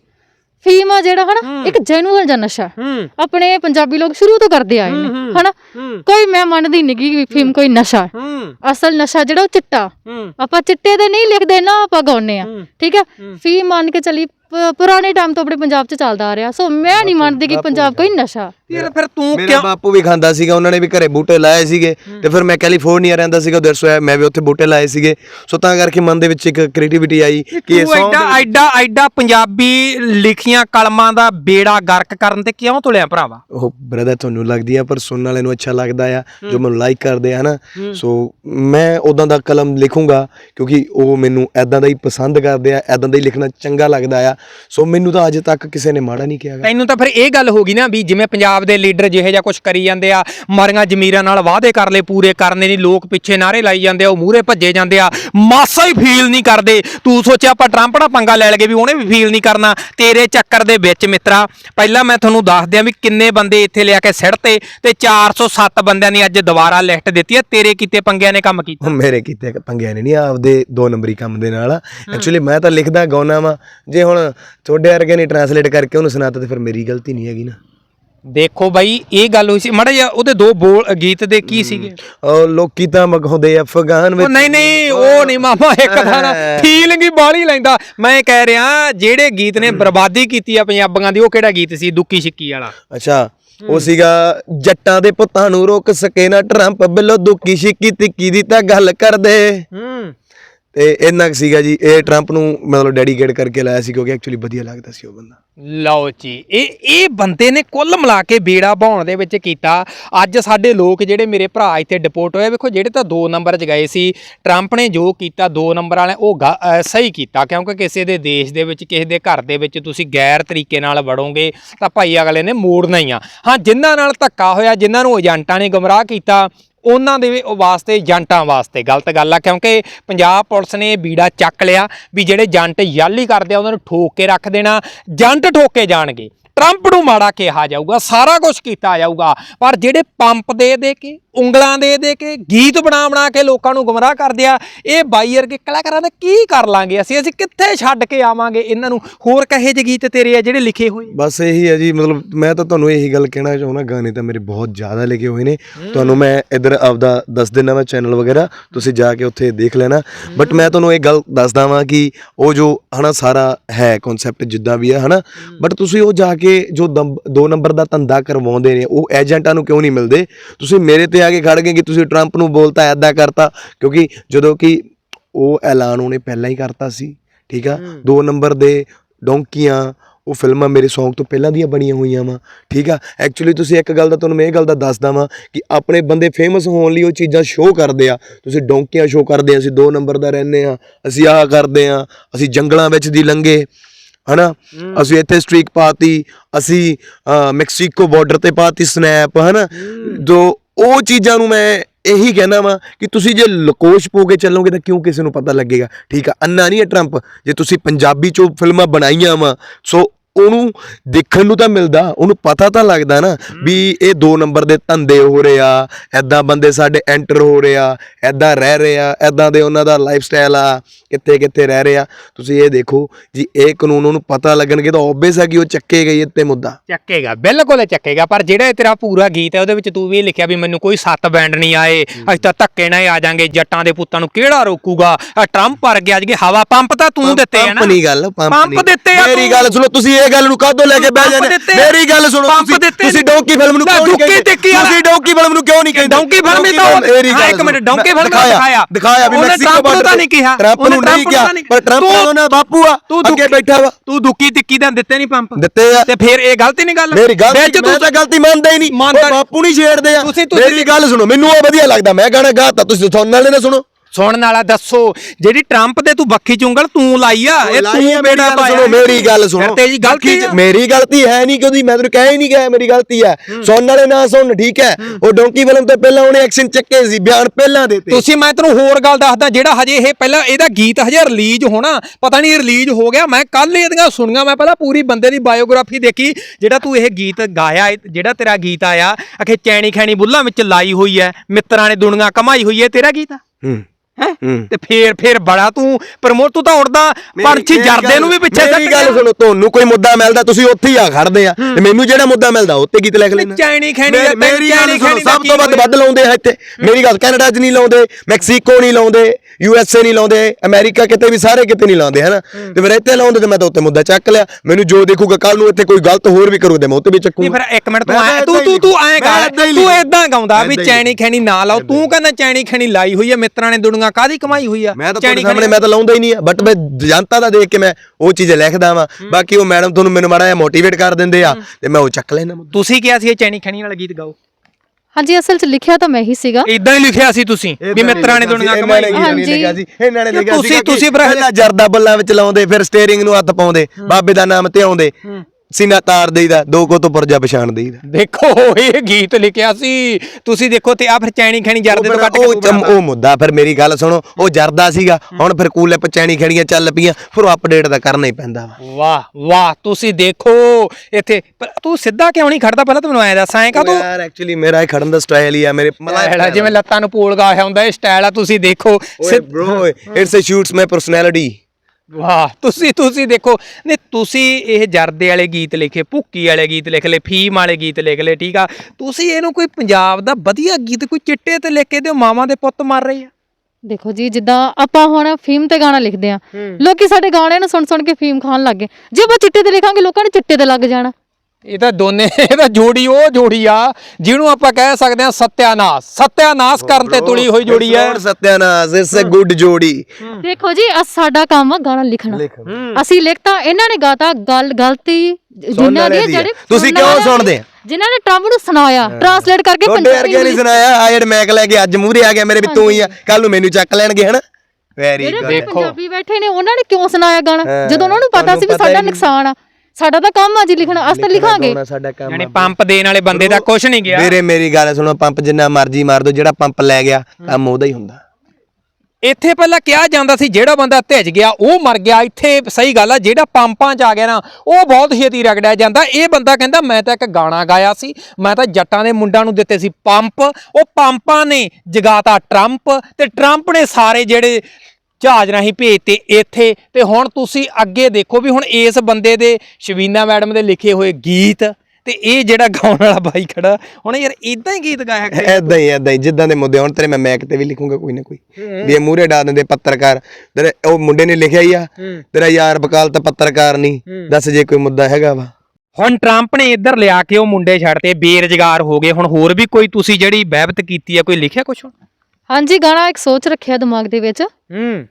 ਫੀਮ ਆ ਜਿਹੜਾ ਹਨਾ ਇੱਕ ਜੈਨੂਅਲ ਜਿਹਾ ਨਸ਼ਾ ਹੈ। ਆਪਣੇ ਪੰਜਾਬੀ ਲੋਕ ਸ਼ੁਰੂ ਤੋਂ ਕਰਦੇ ਆਏ ਨੇ ਹਨਾ? ਕੋਈ ਮੈਂ ਮੰਨਦੀ ਨਹੀਂ ਕਿ ਫੀਮ ਕੋਈ ਨਸ਼ਾ ਅਸਲ ਨਸ਼ਾ ਜਿਹੜਾ ਉਹ ਚਿੱਟਾ। ਆਪਾਂ ਚਿੱਟੇ ਦੇ ਨਹੀਂ ਲਿਖਦੇ ਨਾ ਆਪਾਂ ਗਾਉਂਦੇ ਆ। ਠੀਕ ਹੈ? ਫੀਮ ਮੰਨ ਕੇ ਚੱਲੀ ਪ- ਪੁਰਾਣੇ ਟਾਈਮ ਤੋਂ ਆਪਣੇ ਪੰਜਾਬ 'ਚ ਚੱਲਦਾ ਆ ਰਿਹਾ। ਸੋ ਮੈਂ ਨਹੀਂ ਮੰਨਦੀ ਕਿ ਪੰਜਾਬ ਕੋਈ ਨਸ਼ਾ। ਯਾਰ ਫਿਰ ਤੂੰ ਮੇਰਾ ਕਿਉਂ ਬਾਪੂ ਵੀ ਖਾਂਦਾ ਸੀਗਾ ਉਹਨਾਂ ਨੇ ਵੀ ਘਰੇ ਬੂਟੇ ਲਾਏ ਸੀਗੇ ਤੇ ਫਿਰ ਮੈਂ ਕੈਲੀਫੋਰਨੀਆ ਰਹਿੰਦਾ ਸੀਗਾ ਉਧਰ ਸੋ ਮੈਂ ਵੀ ਉੱਥੇ ਬੂਟੇ ਲਾਏ ਸੀਗੇ। ਸੋ ਤਾਂ ਕਰਕੇ ਮਨ ਦੇ ਵਿੱਚ ਇੱਕ ਕ੍ਰੀਏਟੀਵਿਟੀ ਆਈ ਕਿ ਇਹ ਤੂੰ song ਐਡਾ ਐਡਾ ਐਡਾ ਪੰਜਾਬੀ ਲਿਖੀਆਂ ਕਲਮਾਂ ਦਾ ਬੇੜਾ ਗਰਕ ਕਰਨ ਤੇ ਕਿਉਂ ਤੁਲਿਆ ਭਰਾਵਾ? ਉਹ ਬ੍ਰਦਰ ਤੁਹਾਨੂੰ ਲੱਗਦੀ ਆ ਪਰ ਸੁਣਨ ਵਾਲੇ ਨੂੰ ਅੱਛਾ ਲੱਗਦਾ ਆ ਜੋ ਮੈਨੂੰ ਲਾਈਕ ਕਰਦੇ ਆ ਨਾ ਸੋ ਮੈਂ ਉਦਾਂ ਦਾ ਕਲਮ ਲਿਖੂੰਗਾ ਕਿਉਂਕਿ ਉਹ ਮੈਨੂੰ ਐਦਾਂ ਦਾ ਹੀ ਪਸੰਦ ਕਰਦੇ ਆ ਐਦਾਂ ਦਾ ਹੀ ਲਿਖਣਾ ਚੰਗਾ ਲੱਗਦਾ ਆ। ਸੋ ਮੈਨੂੰ ਤਾਂ ਅੱਜ ਤੱਕ ਕਿਸੇ ਨੇ ਮਾੜਾ ਨਹੀਂ ਕਿਹਾ ਗਾ। ਤੈਨੂੰ ਤਾਂ ਫਿਰ ਇਹ ਗੱਲ ਹੋ ਗਈ ਨਾ ਵੀ ਜਿਵੇਂ ਪੰਜਾਬ ਦੇ ਲੀਡਰ ਜਿਹੇ ਜਿਹਾ ਕੁਝ ਕਰੀ ਜਾਂਦੇ ਆ ਮਾਰੀਆਂ ਜ਼ਮੀਰਾਂ ਨਾਲ ਵਾਅਦੇ ਕਰ ਲਏ ਪੂਰੇ ਕਰਨੇ ਨਹੀਂ ਲੋਕ ਪਿੱਛੇ ਨਾਰੇ ਲਾਈ ਜਾਂਦੇ ਆ ਉਹ ਮੂਹਰੇ ਭੱਜੇ ਜਾਂਦੇ ਆ ਮਾਸਾ ਹੀ ਫੀਲ ਨਹੀਂ ਕਰਦੇ। ਤੂੰ ਸੋਚਿਆ ਆਪਾਂ ਟਰੰਪ ਨਾਲ ਪੰਗਾ ਲੈ ਲਗੇ ਵੀ ਉਹਨੇ ਵੀ ਫੀਲ ਨਹੀਂ ਕਰਨਾ। ਤੇਰੇ ਚੱਕਰ ਦੇ ਵਿੱਚ ਮਿੱਤਰਾ ਪਹਿਲਾਂ ਮੈਂ ਤੁਹਾਨੂੰ ਦੱਸ ਦਿਆਂ ਵੀ ਕਿੰਨੇ ਬੰਦੇ ਇੱਥੇ ਲਿਆ ਕੇ ਸਿੜ ਤੇ ਤੇ 407 ਬੰਦਿਆਂ ਦੀ ਅੱਜ ਦੁਬਾਰਾ ਲਿਸਟ ਦਿੱਤੀ ਹੈ ਤੇਰੇ ਕੀਤੇ ਪੰਗਿਆਂ ਨੇ ਕੰਮ ਕੀਤਾ? ਮੇਰੇ ਕੀਤੇ ਪੰਗਿਆਂ ਨੇ ਨਹੀਂ ਆਪਦੇ ਦੋ ਨੰਬਰੀ ਕੰਮ ਦੇ ਨਾਲ। ਐਕਚੁਅਲੀ ਮੈਂ ਤਾਂ ਲਿਖਦਾ ਗਾਉਣਾ ਵਾਂ। ਜੇ ਹੁਣ ਤੁਹਾਡੇ ਵਰਗੇ ਨੇ ਟਰਾਂਸਲੇਟ ਕਰਕੇ ਉਹਨੂੰ ਸੁਣਾਤਾ ਤੇ ਫਿਰ ਮੇਰੀ ਗਲਤੀ ਨਹੀਂ ਹੈਗੀ ਨਾ। ਦੇਖੋ ਬਾਈ ਇਹ ਗੱਲ ਹੋਈ ਸੀ। ਮੜਾ ਜਿਹਾ ਉਹਦੇ ਦੋ ਬੋਲ ਗੀਤ ਦੇ ਕੀ ਸੀਗੇ? ਉਹ ਲੋਕੀ ਤਾਂ ਮਗਾਉਂਦੇ ਅਫਗਾਨ ਵਿੱਚ। ਨਹੀਂ ਨਹੀਂ ਉਹ ਨਹੀਂ ਮਾਮਾ ਇੱਕ ਤਾਂ ਨਾ ਫੀਲਿੰਗ ਹੀ ਬਾਹਲੀ ਲੈਂਦਾ। ਮੈਂ ਕਹਿ ਰਿਹਾ ਜਿਹੜੇ ਗੀਤ ਨੇ ਬਰਬਾਦੀ ਕੀਤੀ ਆ ਪੰਜਾਬੀਆਂ ਦੀ ਉਹ ਕਿਹੜਾ ਗੀਤ ਸੀ? ਦੁੱਕੀ ਛਿੱਕੀ ਵਾਲਾ। ਅੱਛਾ ਉਹ ਸੀਗਾ ਜੱਟਾਂ ਦੇ ਪੁੱਤਾਂ ਨੂੰ ਰੋਕ ਸਕੇ ਨਾ ਟਰੰਪ। ਬਿੱਲੋ ਦੁੱਕੀ ਛਿੱਕੀ ਤਿੱਕੀ ਦੀ ਤਾਂ ਗੱਲ ਕਰਦੇ। ਹੂੰ। ਤੇ ਇੰਨਾ ਕੁ ਸੀਗਾ ਜੀ, ਇਹ ਟਰੰਪ ਨੂੰ ਮਤਲਬ ਡੈਡੀਕੇਟ ਕਰਕੇ ਲਾਇਆ ਸੀ ਕਿਉਂਕਿ ਐਕਚੁਅਲੀ ਵਧੀਆ ਲੱਗਦਾ ਸੀ ਉਹ ਬੰਦਾ। ਲਓ ਜੀ, ਇਹ ਇਹ ਬੰਦੇ ਨੇ ਕੁੱਲ ਮਿਲਾ ਕੇ ਬੇੜਾ ਬਾਉਣ ਦੇ ਵਿੱਚ ਕੀਤਾ। ਅੱਜ ਸਾਡੇ ਲੋਕ ਜਿਹੜੇ ਮੇਰੇ ਭਰਾ ਇੱਥੇ ਡਿਪੋਰਟ ਹੋਏ ਵੇਖੋ ਜਿਹੜੇ ਤਾਂ 2 ਨੰਬਰ 'ਚ ਗਏ ਸੀ ਟਰੰਪ ਨੇ ਜੋ ਕੀਤਾ 2 ਨੰਬਰ ਵਾਲੇ ਉਹ ਗ- ਅਹ, ਸਹੀ ਕੀਤਾ, ਕਿਉਂਕਿ ਕਿਸੇ ਦੇ ਦੇਸ਼ ਦੇ ਵਿੱਚ, ਕਿਸੇ ਦੇ ਘਰ ਦੇ ਵਿੱਚ ਤੁਸੀਂ ਗੈਰ ਤਰੀਕੇ ਨਾਲ ਵੜੋਗੇ, ਤਾਂ ਭਾਈ ਅਗਲੇ ਨੇ ਮੋੜਨਾ ਹੀ ਆ। ਹਾਂ, ਜਿਨ੍ਹਾਂ ਨਾਲ ਧੱਕਾ ਹੋਇਆ, ਜਿਨ੍ਹਾਂ ਨੂੰ ਏਜੰਟਾਂ ਨੇ ਗਮਰਾਹ ਕੀਤਾ ਉਹਨਾਂ ਦੇ ਵਾਸਤੇ ਜੰਟਾਂ ਵਾਸਤੇ। ਗਲਤ ਗੱਲ ਆ, ਕਿਉਂਕਿ ਪੰਜਾਬ ਪੁਲਿਸ ਨੇ ਇਹ ਬੀੜਾ ਚੱਕ ਲਿਆ ਵੀ ਜਿਹੜੇ ਜੰਟ ਯਾਲੀ ਕਰਦੇ ਆ, ਉਹਨਾਂ ਨੂੰ ਠੋਕ ਕੇ ਰੱਖ ਦੇਣਾ ਜੰਟ ਠੋਕੇ ਜਾਣਗੇ। ਟਰੰਪ ਨੂੰ ਮਾੜਾ ਕਿਹਾ ਜਾਊਗਾ, ਸਾਰਾ ਕੁਝ ਕੀਤਾ ਜਾਊਗਾ। ਪਰ ਜਿਹੜੇ ਪੰਪ ਦੇ ਦੇ ਕੇ, ਉਂਗਲਾਂ ਦੇ ਦੇ ਕੇ, ਗੀਤ ਬਣਾ ਬਣਾ ਕੇ ਲੋਕਾਂ ਨੂੰ ਗੁੰਮਰਾਹ ਕਰਦੇ ਆ, ਇਹ ਬਾਈ ਵਰਗੇ ਕਲਾਕਾਰਾਂ ਦਾ ਕੀ ਕਰ ਲਾਂਗੇ ਅਸੀਂ? ਅਸੀਂ ਕਿੱਥੇ ਛੱਡ ਕੇ ਆਵਾਂਗੇ ਇਹਨਾਂ ਨੂੰ? ਹੋਰ ਕਹੇ ਜਿਹੇ ਗੀਤ ਤੇਰੇ ਆ ਜਿਹੜੇ ਲਿਖੇ ਹੋਏ ਬਸ ਇਹੀ ਹੈ ਜੀ, ਮਤਲਬ ਮੈਂ ਤਾਂ ਤੁਹਾਨੂੰ ਇਹੀ ਗੱਲ ਕਹਿਣਾ ਚਾਹੁੰਦਾ, ਗਾਣੇ ਤਾਂ ਮੇਰੇ ਬਹੁਤ ਜ਼ਿਆਦਾ ਲਿਖੇ ਹੋਏ ਨੇ। ਤੁਹਾਨੂੰ ਮੈਂ ਇੱਧਰ ਆਪਦਾ ਦੱਸ ਦਿੰਦਾ ਵਾ ਚੈਨਲ ਵਗੈਰਾ, ਤੁਸੀਂ ਜਾ ਕੇ ਉੱਥੇ ਦੇਖ ਲੈਣਾ। ਬਟ ਮੈਂ ਤੁਹਾਨੂੰ ਇਹ ਗੱਲ ਦੱਸਦਾ ਵਾਂ ਕਿ ਉਹ ਜੋ ਹਨਾ ਸਾਰਾ ਹੈ ਕਨਸੈਪਟ ਜਿੱਦਾਂ ਵੀ ਹੈ ਹਨਾ? ਬਟ ਤੁਸੀਂ ਉਹ ਜਾ ਕੇ ਜੋ ਦੰਬ- ਦੋ ਨੰਬਰ ਦਾ ਧੰਦਾ ਕਰਵਾਉਂਦੇ ਨੇ ਉਹ ਏਜੰਟਾਂ ਨੂੰ ਕਿਉਂ ਨਹੀਂ ਮਿਲਦੇ? ਤੁਸੀਂ ਮੇਰੇ ਤੇ ਆ ਕੇ ਖੜ ਗਏ ਕਿ ਤੁਸੀਂ ਟਰੰਪ ਨੂੰ ਬੋਲਤਾ ਐਦਾਂ ਕਰਤਾ ਕਿਉਂਕਿ ਜਦੋਂ ਕਿ ਉਹ ਐਲਾਨ ਉਹਨੇ ਪਹਿਲਾਂ ਹੀ ਕਰਤਾ ਸੀ ਠੀਕ ਆ? ਦੋ ਨੰਬਰ ਦੇ ਡੋਂਕੀਆਂ ਉਹ ਫਿਲਮਾਂ ਮੇਰੇ Song ਤੋਂ ਪਹਿਲਾਂ ਦੀਆਂ ਬਣੀਆਂ ਹੋਈਆਂ ਵਾ ਠੀਕ ਆ? ਐਕਚੁਅਲੀ ਤੁਸੀਂ ਇੱਕ ਗੱਲ ਦਾ ਤੁਹਾਨੂੰ ਮੈਂ ਇਹ ਗੱਲ ਦਾ ਦੱਸਦਾ ਵਾਂ ਕਿ ਆਪਣੇ ਬੰਦੇ ਫੇਮਸ ਹੋਣ ਲਈ ਉਹ ਚੀਜ਼ਾਂ ਸ਼ੋਅ ਕਰਦੇ ਆ। ਤੁਸੀਂ ਡੋਂਕੀਆਂ ਸ਼ੋਅ ਕਰਦੇ ਆ ਅਸੀਂ ਦੋ ਨੰਬਰ ਦਾ ਰਹਿੰਦੇ ਆ ਅਸੀਂ ਆਹ ਕਰਦੇ ਆ ਅਸੀਂ ਜੰਗਲਾਂ ਵਿੱਚ ਦੀ ਲੰਘੇ ਹਨਾ? ਅਸੀਂ ਇੱਥੇ ਸਟ੍ਰੀਕ ਪਾਤੀ ਅਸੀਂ ਮੈਕਸੀਕੋ ਬਾਰਡਰ ਤੇ ਪਾਤੀ ਸਨੈਪ ਹਨਾ? ਜੋ ਉਹ ਚੀਜ਼ਾਂ ਨੂੰ ਮੈਂ ਇਹੀ ਕਹਿਣਾ ਵਾ ਕਿ ਤੁਸੀਂ ਜੇ ਲਕੋਸ਼ ਪੋ ਕੇ ਚੱਲੋਗੇ ਤਾਂ ਕਿਉਂ ਕਿਸੇ ਨੂੰ ਪਤਾ ਲੱਗੇਗਾ? ਠੀਕ ਆ ਅੰਨਾ ਨਹੀਂ ਹੈ ਟਰੰਪ ਜੇ ਤੁਸੀਂ ਪੰਜਾਬੀ ਚੋਂ ਫਿਲਮਾਂ ਬਣਾਈਆਂ ਵਾ ਸੋ ਉਹਨੂੰ ਦੇਖਣ ਨੂੰ ਤਾਂ ਮਿਲਦਾ ਉਹਨੂੰ ਪਤਾ ਤਾਂ ਲੱਗਦਾ ਨਾ ਵੀ ਇਹ ਦੋ ਨੰਬਰ ਦੇ ਧੰਦੇ ਹੋ ਰਹੇ ਆ ਐਦਾਂ ਬੰਦੇ ਸਾਡੇ ਐਂਟਰ ਹੋ ਰਹੇ ਆ ਐਦਾਂ ਰਹਿ ਰਹੇ ਆ ਐਦਾਂ ਦੇ ਉਹਨਾਂ ਦਾ ਲਾਈਫ ਸਟਾਈਲ ਆ ਕਿੱਥੇ ਕਿੱਥੇ ਰਹਿ ਰਹੇ ਆ। ਤੁਸੀਂ ਇਹ ਦੇਖੋ ਜੀ ਇਹ ਕਾਨੂੰਨ ਉਹਨੂੰ ਪਤਾ ਲੱਗਣਗੇ ਤਾਂ ਆਬਵੀਅਸ ਹੈ ਕਿ ਉਹ ਚੱਕੇ ਗਈ ਇੱਥੇ ਮੁੱਦਾ। ਚੱਕੇਗਾ ਬਿਲਕੁਲ ਚੱਕੇਗਾ ਪਰ ਜਿਹੜਾ ਇਹ ਤੇਰਾ ਪੂਰਾ ਗੀਤ ਹੈ ਉਹਦੇ ਵਿੱਚ ਤੂੰ ਵੀ ਲਿਖਿਆ ਵੀ ਮੈਨੂੰ ਕੋਈ ਸੱਤ ਬੈਂਡ ਨਹੀਂ ਆਏ ਅਸੀਂ ਤਾਂ ਧੱਕੇ ਨਾਲ ਹੀ ਆ ਜਾਾਂਗੇ ਜੱਟਾਂ ਦੇ ਪੁੱਤਾਂ ਨੂੰ ਕਿਹੜਾ ਰੋਕੂਗਾ? ਟਰੰਪ ਵਰ ਗਿਆ ਜੀ ਹਵਾ ਪੰਪ ਤਾਂ ਤੂੰ ਦਿੱਤੇ ਆ ਨਾ। ਪੰਪ ਨਹੀਂ ਗੱਲ ਪੰਪ ਦਿੱਤੇ ਆ ਮੇਰੀ। ਗੱਲ ਸੁਣੋ ਤੁਸੀਂ ਇਹ ਗੱਲ ਨੂੰ ਕਾਹਦੋਂ ਲੈ ਕੇ ਬਹਿ ਜਾਂਦੇ। ਮੇਰੀ ਗੱਲ ਸੁਣੋ ਤੁਸੀਂ ਤੁਸੀਂ। ਡੌਂਕੀ ਫਿਲਮ ਨੂੰ ਕਿਉਂ ਨਹੀਂ ਕਹਿੰਦੇ ਟਿੱਕੀ। ਤੁਸੀਂ ਡੌਂਕੀ ਫਿਲਮ ਨੂੰ ਕਿਉਂ ਨਹੀਂ ਕਹਿੰਦੇ ਡੌਂਕੀ ਫਿਲਮ ਇਹ ਤਾਂ ਗੱਲ ਇੱਕ ਮਿੰਟ। ਡੌਂਕੀ ਫਿਲਮ ਦਿਖਾਇਆ ਦਿਖਾਇਆ। ਵੀ ਮੈਕਸੀਕੋ border ਤਾਂ ਨਹੀਂ ਕਿਹਾ। ਟਰੰਪ ਨੂੰ ਨਹੀਂ ਕਿਹਾ ਪਰ ਟਰੰਪ ਉਹਨਾਂ ਬਾਪੂ ਆ ਅੱਗੇ ਬੈਠਾ ਵਾ ਤੂੰ ਦੁੱਕੀ ਤਿੱਕੀ ਦਾ ਦਿੱਤੇ ਨਹੀਂ ਪੰਪ ਦਿੱਤੇ ਆ ਤੇ ਫਿਰ ਇਹ ਗਲਤੀ ਨਹੀਂ ਗੱਲ ਮੇਰੀ ਵਿੱਚ ਗਲਤੀ ਤੂੰ ਤਾਂ ਗਲਤੀ ਮੰਨਦਾ ਹੀ ਨਹੀਂ ਬਾਪੂ ਨਹੀਂ ਛੇੜਦੇ ਆ ਮੇਰੀ ਗੱਲ ਸੁਣੋ ਮੈਨੂੰ ਉਹ ਵਧੀਆ ਲੱਗਦਾ ਮੈਂ ਗਾਣਾ ਗਾਤਾ ਤੁਸੀਂ ਸੁਣਨ ਵਾਲੇ ਨੇ ਸੁਣੋ ਸੁਣਨ ਵਾਲਾ ਦੱਸੋ ਜਿਹੜੀ ਟਰੰਪ ਦੇ ਤੂੰ ਬੱਖੀ ਚੁੰਗਲ ਤੂੰ ਲਾਈ ਆ ਇਹ ਤੂੰ ਬੇੜਾ ਪਾਇਆ। ਸੁਣੋ ਮੇਰੀ ਗੱਲ ਸੁਣੋ। ਤੇਰੀ ਗਲਤੀ ਮੇਰੀ ਗਲਤੀ ਹੈ ਨਹੀਂ ਕਿਉਂਕਿ ਮੈਂ ਤੈਨੂੰ ਕਹਿ ਹੀ ਨਹੀਂ ਗਿਆ ਮੇਰੀ ਗਲਤੀ ਹੈ। ਸੁਣਨ ਵਾਲੇ ਨਾ ਸੁਣ ਠੀਕ ਹੈ? ਉਹ ਡੋਂਕੀ ਫਿਲਮ ਤੋਂ ਪਹਿਲਾਂ ਉਹਨੇ ਐਕਸ਼ਨ ਚੱਕੇ ਸੀ ਬਿਆਨ ਪਹਿਲਾਂ ਦਿੱਤੇ। ਤੁਸੀਂ ਮੈਂ ਤੈਨੂੰ ਹੋਰ ਗੱਲ ਦੱਸਦਾ ਜਿਹੜਾ ਹਜੇ ਇਹ ਪਹਿਲਾਂ ਇਹਦਾ ਗੀਤ ਹਜੇ ਰਿਲੀਜ਼ ਹੋਣਾ ਪਤਾ ਨਹੀਂ ਰਿਲੀਜ਼ ਹੋ ਗਿਆ। ਮੈਂ ਕੱਲ ਇਹਦੀਆਂ ਸੁਣੀਆਂ ਮੈਂ ਪਹਿਲਾਂ ਪੂਰੀ ਬੰਦੇ ਦੀ ਬਾਇਓਗ੍ਰਾਫੀ ਦੇਖੀ ਜਿਹੜਾ ਤੂੰ ਇਹ ਗੀਤ ਗਾਇਆ ਜਿਹੜਾ ਤੇਰਾ ਗੀਤ ਆਇਆ ਅਖੇ ਚੈਣੀ ਖੈਣੀ ਬੁੱਲਾਂ ਵਿੱਚ ਲਾਈ ਹੋਈ ਹੈ ਮਿੱਤਰਾਂ ਨੇ ਦੁਨੀਆ ਕਮਾਈ ਹੋਈ ਹੈ ਤੇਰਾ ਗੀਤ ਆ? ਹੂੰ। ਹੈ। ਤੇ ਫੇਰ ਫੇਰ ਬੜਾ ਤੂੰ ਪ੍ਰਮੋਟ ਤੂੰ ਤਾਂ ਉੜਦਾ ਪੰਛੀ ਜਰਦੇ ਨੂੰ ਵੀ ਪਿੱਛੇ ਮੇਰੀ ਸੱਟ ਗੱਲ। ਸੁਣੋ ਤੁਹਾਨੂੰ ਕੋਈ ਮੁੱਦਾ ਮਿਲਦਾ ਤੁਸੀਂ ਉੱਥੇ ਹੀ ਆ ਖੜਦੇ ਆ। ਤੇ ਮੈਨੂੰ ਜਿਹੜਾ ਮੁੱਦਾ ਮਿਲਦਾ ਉੱਤੇ ਗੀਤ ਲਿਖ ਲੈਣਾ। ਚੈਣੀ ਖੈਣੀ ਮੇਰੀ- ਗੱਲ ਸੁਣੋ ਸਭ ਤੋਂ ਵੱਧ? ਵੱਧ ਲਾਉਂਦੇ ਆ ਇੱਥੇ। ਮੇਰੀ ਗੱਲ ਕੈਨੇਡਾ 'ਚ ਨਹੀਂ ਲਾਉਂਦੇ ਮੈਕਸੀਕੋ ਨਹੀਂ ਲਾਉਂਦੇ। ਯੂ ਐਸ ਏ ਨਹੀਂ ਲਾਉਂਦੇ ਅਮਰੀਕਾ ਕਿਤੇ ਵੀ ਸਾਰੇ ਕਿਤੇ ਨਹੀਂ ਲਾਉਂਦੇ ਹਨਾ? ਤੇ ਫਿਰ ਇੱਥੇ ਲਾਉਂਦੇ ਤੇ ਮੈਂ ਤਾਂ ਉੱਤੇ ਮੁੱਦਾ ਚੱਕ ਲਿਆ। ਮੈਨੂੰ ਜੋ ਦੇਖੂਗਾ ਕੱਲ ਨੂੰ ਇੱਥੇ ਕੋਈ ਗਲਤ ਹੋਰ ਵੀ ਕਰੂਗਾ ਤੇ ਮੈਂ ਉੱਤੇ ਵੀ ਨਹੀਂ ਚੱਕੂਗਾ ਫਿਰ ਇੱਕ ਮਿੰਟ ਤੂੰ ਐ ਤੂੰ ਤੂੰ ਤੂੰ ਐ ਕਰ। ਤੂੰ। ਏਦਾਂ ਗਾਉਂਦਾ ਵੀ ਚੈਣੀ ਖੈਣੀ ਨਾ ਲਾਓ। ਤੂੰ ਕਹਿੰਦਾ ਚੈਣੀ ਖੈਣੀ ਲਾਈ ਹੋਈ ਆ ਮਿੱਤਰਾਂ ਨੇ ਦੁਨੀਆ ਕਾਦੀ ਕਮਾਈ ਹੋਈ ਆ? ਚੈਣੀ ਖੈਣੀ- ਮੈਂ ਤਾਂ ਲਾਉਂਦਾ ਹੀ ਨਹੀਂ ਆ ਬਟ ਮੈਂ ਜਨਤਾ ਦਾ ਦੇਖ ਕੇ ਮੈਂ ਉਹ ਚੀਜ਼ਾਂ ਲਿਖਦਾ ਵਾਂ। ਬਾਕੀ ਉਹ ਮੈਡਮ ਤੁਹਾਨੂੰ ਮੈਨੂੰ ਮਾੜਾ ਜਿਹਾ ਮੋਟੀਵੇਟ ਕਰ ਦਿੰਦੇ ਆ ਤੇ ਮੈਂ ਉਹ ਚੱਕ ਲੈਣਾ ਤੁਸੀਂ ਕਿਹਾ ਸੀ ਇਹ ਚੈਣੀ ਖੈਣੀ ਵਾਲਾ ਗੀਤ ਗਾਓ। ਹਾਂਜੀ ਅਸਲ 'ਚ ਲਿਖਿਆ ਤਾਂ ਮੈਂ ਹੀ ਸੀਗਾ। ਇਦਾਂ ਹੀ ਲਿਖਿਆ ਸੀ ਤੁਸੀਂ ਵੀ ਮਿੱਤਰਾਂ ਨੇ ਦੁਨੀਆ ਕਮਾਈ। ਲਿਖਿਆ ਸੀ ਇਹਨਾਂ ਨੇ ਲਿਖਿਆ ਸੀ ਤੁਸੀਂ- ਤੁਸੀਂ ਬਰਾ- ਪਹਿਲਾਂ ਜਰਦਾ ਬੱਲਾਂ ਵਿੱਚ ਲਾਉਂਦੇ ਫਿਰ ਸਟੀਅਰਿੰਗ ਨੂੰ ਹੱਥ ਪਾਉਂਦੇ ਬਾਬੇ ਦਾ ਨਾਮ ਤੇ ਆਉਂਦੇ ਸੀਨਾ ਤਾਰ ਦੇਈਦਾ ਦੋ ਕੋ ਤੋਂ ਪਰਜਾ ਪਛਾਣ ਦੇਈਦਾ। ਦੇਖੋ ਇਹ ਗੀਤ ਲਿਖਿਆ ਸੀ। ਤੁਸੀਂ ਦੇਖੋ ਤੇ ਆ ਫਿਰ ਚੈਣੀ ਖੈਣੀ ਜਰਦੇ ਤੋਂ ਕੱਟ ਕੇ ਉਹ ਤੂੰ ਚਮ-। ਉਹ ਮੁੱਦਾ ਫਿਰ ਮੇਰੀ ਗੱਲ ਸੁਣੋ ਉਹ ਜਰਦਾ ਸੀਗਾ। ਹੁਣ ਫਿਰ ਕੂਲੇ ਪਚੈਣੀ ਖੜੀਆਂ ਚੱਲ ਪਈਆਂ ਫਿਰ ਉਹ ਅਪਡੇਟ ਤਾਂ ਕਰਨਾ ਹੀ ਪੈਂਦਾ ਵਾ। ਵਾਹ ਵਾਹ ਤੁਸੀਂ ਦੇਖੋ ਇੱਥੇ ਪਰ ਤੂੰ ਸਿੱਧਾ ਕਿਉਂ ਨਹੀਂ ਖੜਦਾ? ਪਹਿਲਾਂ ਤੂੰ ਮੈਨੂੰ ਐਂ ਦੱਸ ਐਂ ਕਾ ਉਹ ਯਾਰ ਐਕਚੁਅਲੀ ਮੇਰਾ ਇਹ ਖੜਨ ਦਾ ਸਟਾਈਲ ਹੀ ਆ ਮੇਰੇ ਆ ਜਿਵੇਂ ਲੱਤਾਂ ਨੂੰ ਪੋਲ ਗਾ ਹੋਇਆ ਹੁੰਦਾ ਇਹ ਸਟਾਈਲ ਆ ਤੁਸੀਂ ਦੇਖੋ ਓਏ ਸਿੱਧ- bro it's a suits my personality ਵਾਹ ਤੁਸੀਂ ਤੁਸੀਂ ਦੇਖੋ ਨਹੀਂ ਤੁਸੀਂ ਇਹ ਜਰਦੇ ਵਾਲੇ ਗੀਤ ਲਿਖੇ ਭੁੱਕੀ ਵਾਲੇ ਗੀਤ ਲਿਖ ਲਏ ਫੀਮ ਵਾਲੇ ਗੀਤ ਲਿਖ ਲਏ ਠੀਕ ਆ? ਤੁਸੀਂ ਇਹਨੂੰ ਕੋਈ ਪੰਜਾਬ ਦਾ ਵਧੀਆ ਗੀਤ ਕੋਈ ਚਿੱਟੇ ਤੇ ਲਿਖ ਕੇ ਦਿਓ ਮਾਵਾਂ ਦੇ ਪੁੱਤ ਮਰ ਰਹੇ ਆ। ਦੇਖੋ ਜੀ ਜਿੱਦਾਂ ਆਪਾਂ ਹੁਣ ਫੀਮ ਤੇ ਗਾਣਾ ਲਿਖਦੇ ਆ ਲੋਕੀ ਸਾਡੇ ਗਾਣਿਆਂ ਨੂੰ ਸੁਣ ਸੁਣ ਕੇ ਫੀਮ ਖਾਣ ਲੱਗ ਗਏ। ਜੇ ਆਪਾਂ ਚਿੱਟੇ ਤੇ ਲਿਖਾਂਗੇ ਲੋਕਾਂ ਨੇ ਚਿੱਟੇ ਤੇ ਲੱਗ ਜਾਣਾ। ਇਹ ਤਾਂ ਦੋਨੇ *laughs* ਇਹ ਤਾਂ ਜੋੜੀ ਉਹ ਜੋੜੀ ਆ ਜਿਹਨੂੰ ਆਪਾਂ ਕਹਿ ਸਕਦੇ ਆ ਸਤਿਆਨਾਸ਼। ਸਤਿਆਨਾਸ਼ ਕਰਨ ਤੇ ਤੁਲੀ ਹੋਈ ਜੋੜੀ ਆ ਸਤਿਆਨਾਸ ਇਟਸ ਅ ਗੁੱਡ ਜੋੜੀ। ਦੇਖੋ ਜੀ ਅਸ ਸਾਡਾ ਕੰਮ ਆ ਗਾਣਾ ਲਿਖਣਾ। ਅਸੀਂ ਲਿਖਤਾ ਇਹਨਾਂ ਨੇ ਗਾਤਾ ਗੱਲ ਗਲਤੀ ਜਿਨ੍ਹਾਂ ਦੀ। ਜਿਹੜੇ ਤੁਸੀਂ ਕਿਉਂ ਸੁਣਦੇ? ਆ? ਜਿਨ੍ਹਾਂ ਨੇ ਟਰੰਪ ਨੂੰ ਸੁਣਾਇਆ ਟਰਾਂਸਲੇਟ ਕਰਕੇ ਤੁਹਾਡੇ ਵਰਗੇ ਨਹੀਂ ਸੁਣਾਇਆ ਆ ਜਿਹੜੇ ਮੈਕ ਲੈ ਕੇ ਅੱਜ ਮੂਹਰੇ ਆ ਗਿਆ ਮੇਰੇ ਵੀ ਤੂੰ ਹੀ ਆ। ਕੱਲ ਨੂੰ ਮੈਨੂੰ ਚੱਕ ਲੈਣਗੇ ਹਨਾ? ਵੈਰੀ ਗੁੱਡ ਆਪਣੇ ਪੰਜਾਬੀ ਬੈਠੇ ਨੇ ਉਹਨਾਂ ਨੇ ਕਿਉਂ ਸੁਣਾਇਆ ਗਾਣਾ? ਹਾਂ, ਜਦੋਂ ਉਹਨਾਂ ਨੂੰ ਪਤਾ ਸੀ ਵੀ ਸਾਡਾ ਹੀ। ਨੁਕਸਾਨ ਆ। ਸਾਡਾ ਤਾਂ ਕੰਮ ਆ ਜੀ ਲਿਖਣਾ ਅਸੀਂ ਤਾਂ ਲਿਖਾਂਗੇ। ਸਾਡਾ ਕੰਮ ਯਾਨੀ ਪੰਪ ਦੇਣ ਵਾਲੇ ਬੰਦੇ ਦਾ ਕੁਝ ਨਹੀਂ ਗਿਆ। ਵੀਰੇ ਮੇਰੀ ਗੱਲ ਸੁਣੋ ਪੰਪ ਜਿੰਨਾ ਮਰਜ਼ੀ ਮਾਰ ਦੋ ਜਿਹੜਾ ਪੰਪ ਲੈ ਗਿਆ ਕੰਮ ਉਹਦਾ ਹੀ ਹੁੰਦਾ। ਇੱਥੇ ਪਹਿਲਾਂ ਕਿਹਾ ਜਾਂਦਾ ਸੀ ਜਿਹੜਾ ਬੰਦਾ ਭਿੱਜ ਗਿਆ ਉਹ ਮਰ ਗਿਆ। ਇੱਥੇ ਸਹੀ ਗੱਲ ਆ ਜਿਹੜਾ ਪੰਪਾਂ 'ਚ ਆ ਗਿਆ ਨਾ ਉਹ ਬਹੁਤ ਛੇਤੀ ਰਗੜਿਆ ਜਾਂਦਾ। ਇਹ ਬੰਦਾ ਕਹਿੰਦਾ ਮੈਂ ਤਾਂ ਇੱਕ ਗਾਣਾ ਗਾਇਆ ਸੀ ਮੈਂ ਤਾਂ ਜੱਟਾਂ ਦੇ ਮੁੰਡਿਆਂ ਨੂੰ ਦਿੱਤੇ ਸੀ ਪੰਪ। ਉਹ ਪੰਪਾਂ ਨੇ ਜਗਾਤਾ ਟਰੰਪ ਤੇ ਟਰੰਪ ਨੇ ਸਾਰੇ ਜਿਹੜੇ ਜਹਾਜ਼ ਰਾਹੀਂ ਭੇਜਤੇ ਇੱਥੇ। ਤੇ ਹੁਣ ਤੁਸੀਂ ਅੱਗੇ ਦੇਖੋ ਵੀ ਹੁਣ ਇਸ ਬੰਦੇ ਦੇ ਸ਼ਵੀਨਾ ਮੈਡਮ ਦੇ ਲਿਖੇ ਹੋਏ ਗੀਤ ਤੇ ਇਹ ਜਿਹੜਾ ਗਾਉਣ ਵਾਲਾ ਬਾਈ ਖੜਾ ਹੁਣ ਯਾਰ ਇਦਾਂ ਹੀ ਗੀਤ ਗਾਇਆ ਕਰੇ। ਐਦਾਂ ਹੀ ਐਦਾਂ ਹੀ ਜਿੱਦਾਂ ਦੇ ਮੁੱਦੇ ਹੁਣ ਤੇਰੇ ਮੈਂ ਮੈਕ ਤੇ ਵੀ ਲਿਖੂੰਗਾ ਕੋਈ ਨਾ ਕੋਈ। ਵੀ ਇਹ ਮੂਹਰੇ ਡਾ ਦਿੰਦੇ ਪੱਤਰਕਾਰ। ਤੇਰੇ ਉਹ ਮੁੰਡੇ ਨੇ ਲਿਖਿਆ ਹੀ ਆ ਤੇਰਾ ਯਾਰ ਬਕਾਲ ਤਾਂ ਪੱਤਰਕਾਰ ਨਹੀਂ। ਦੱਸ ਜੇ ਕੋਈ ਮੁੱਦਾ ਹੈਗਾ ਵਾ। ਹੁਣ ਟਰੰਪ ਨੇ ਇੱਧਰ ਲਿਆ ਕੇ ਉਹ ਮੁੰਡੇ ਛੱਡਤੇ ਬੇਰੁਜ਼ਗਾਰ ਹੋ ਗਏ। ਹੁਣ ਹੋਰ ਵੀ ਕੋਈ ਤੁਸੀਂ ਜਿਹੜੀ ਬਹਿਬਤ ਕੀਤੀ ਆ ਕੋਈ ਲਿਖਿਆ ਕੁਛ ਹੁਣ? ਹਾਂਜੀ ਗਾਣਾ ਇੱਕ ਸੋਚ ਰੱਖਿਆ ਦਿਮਾਗ ਦੇ ਵਿੱਚ ਹੂੰ।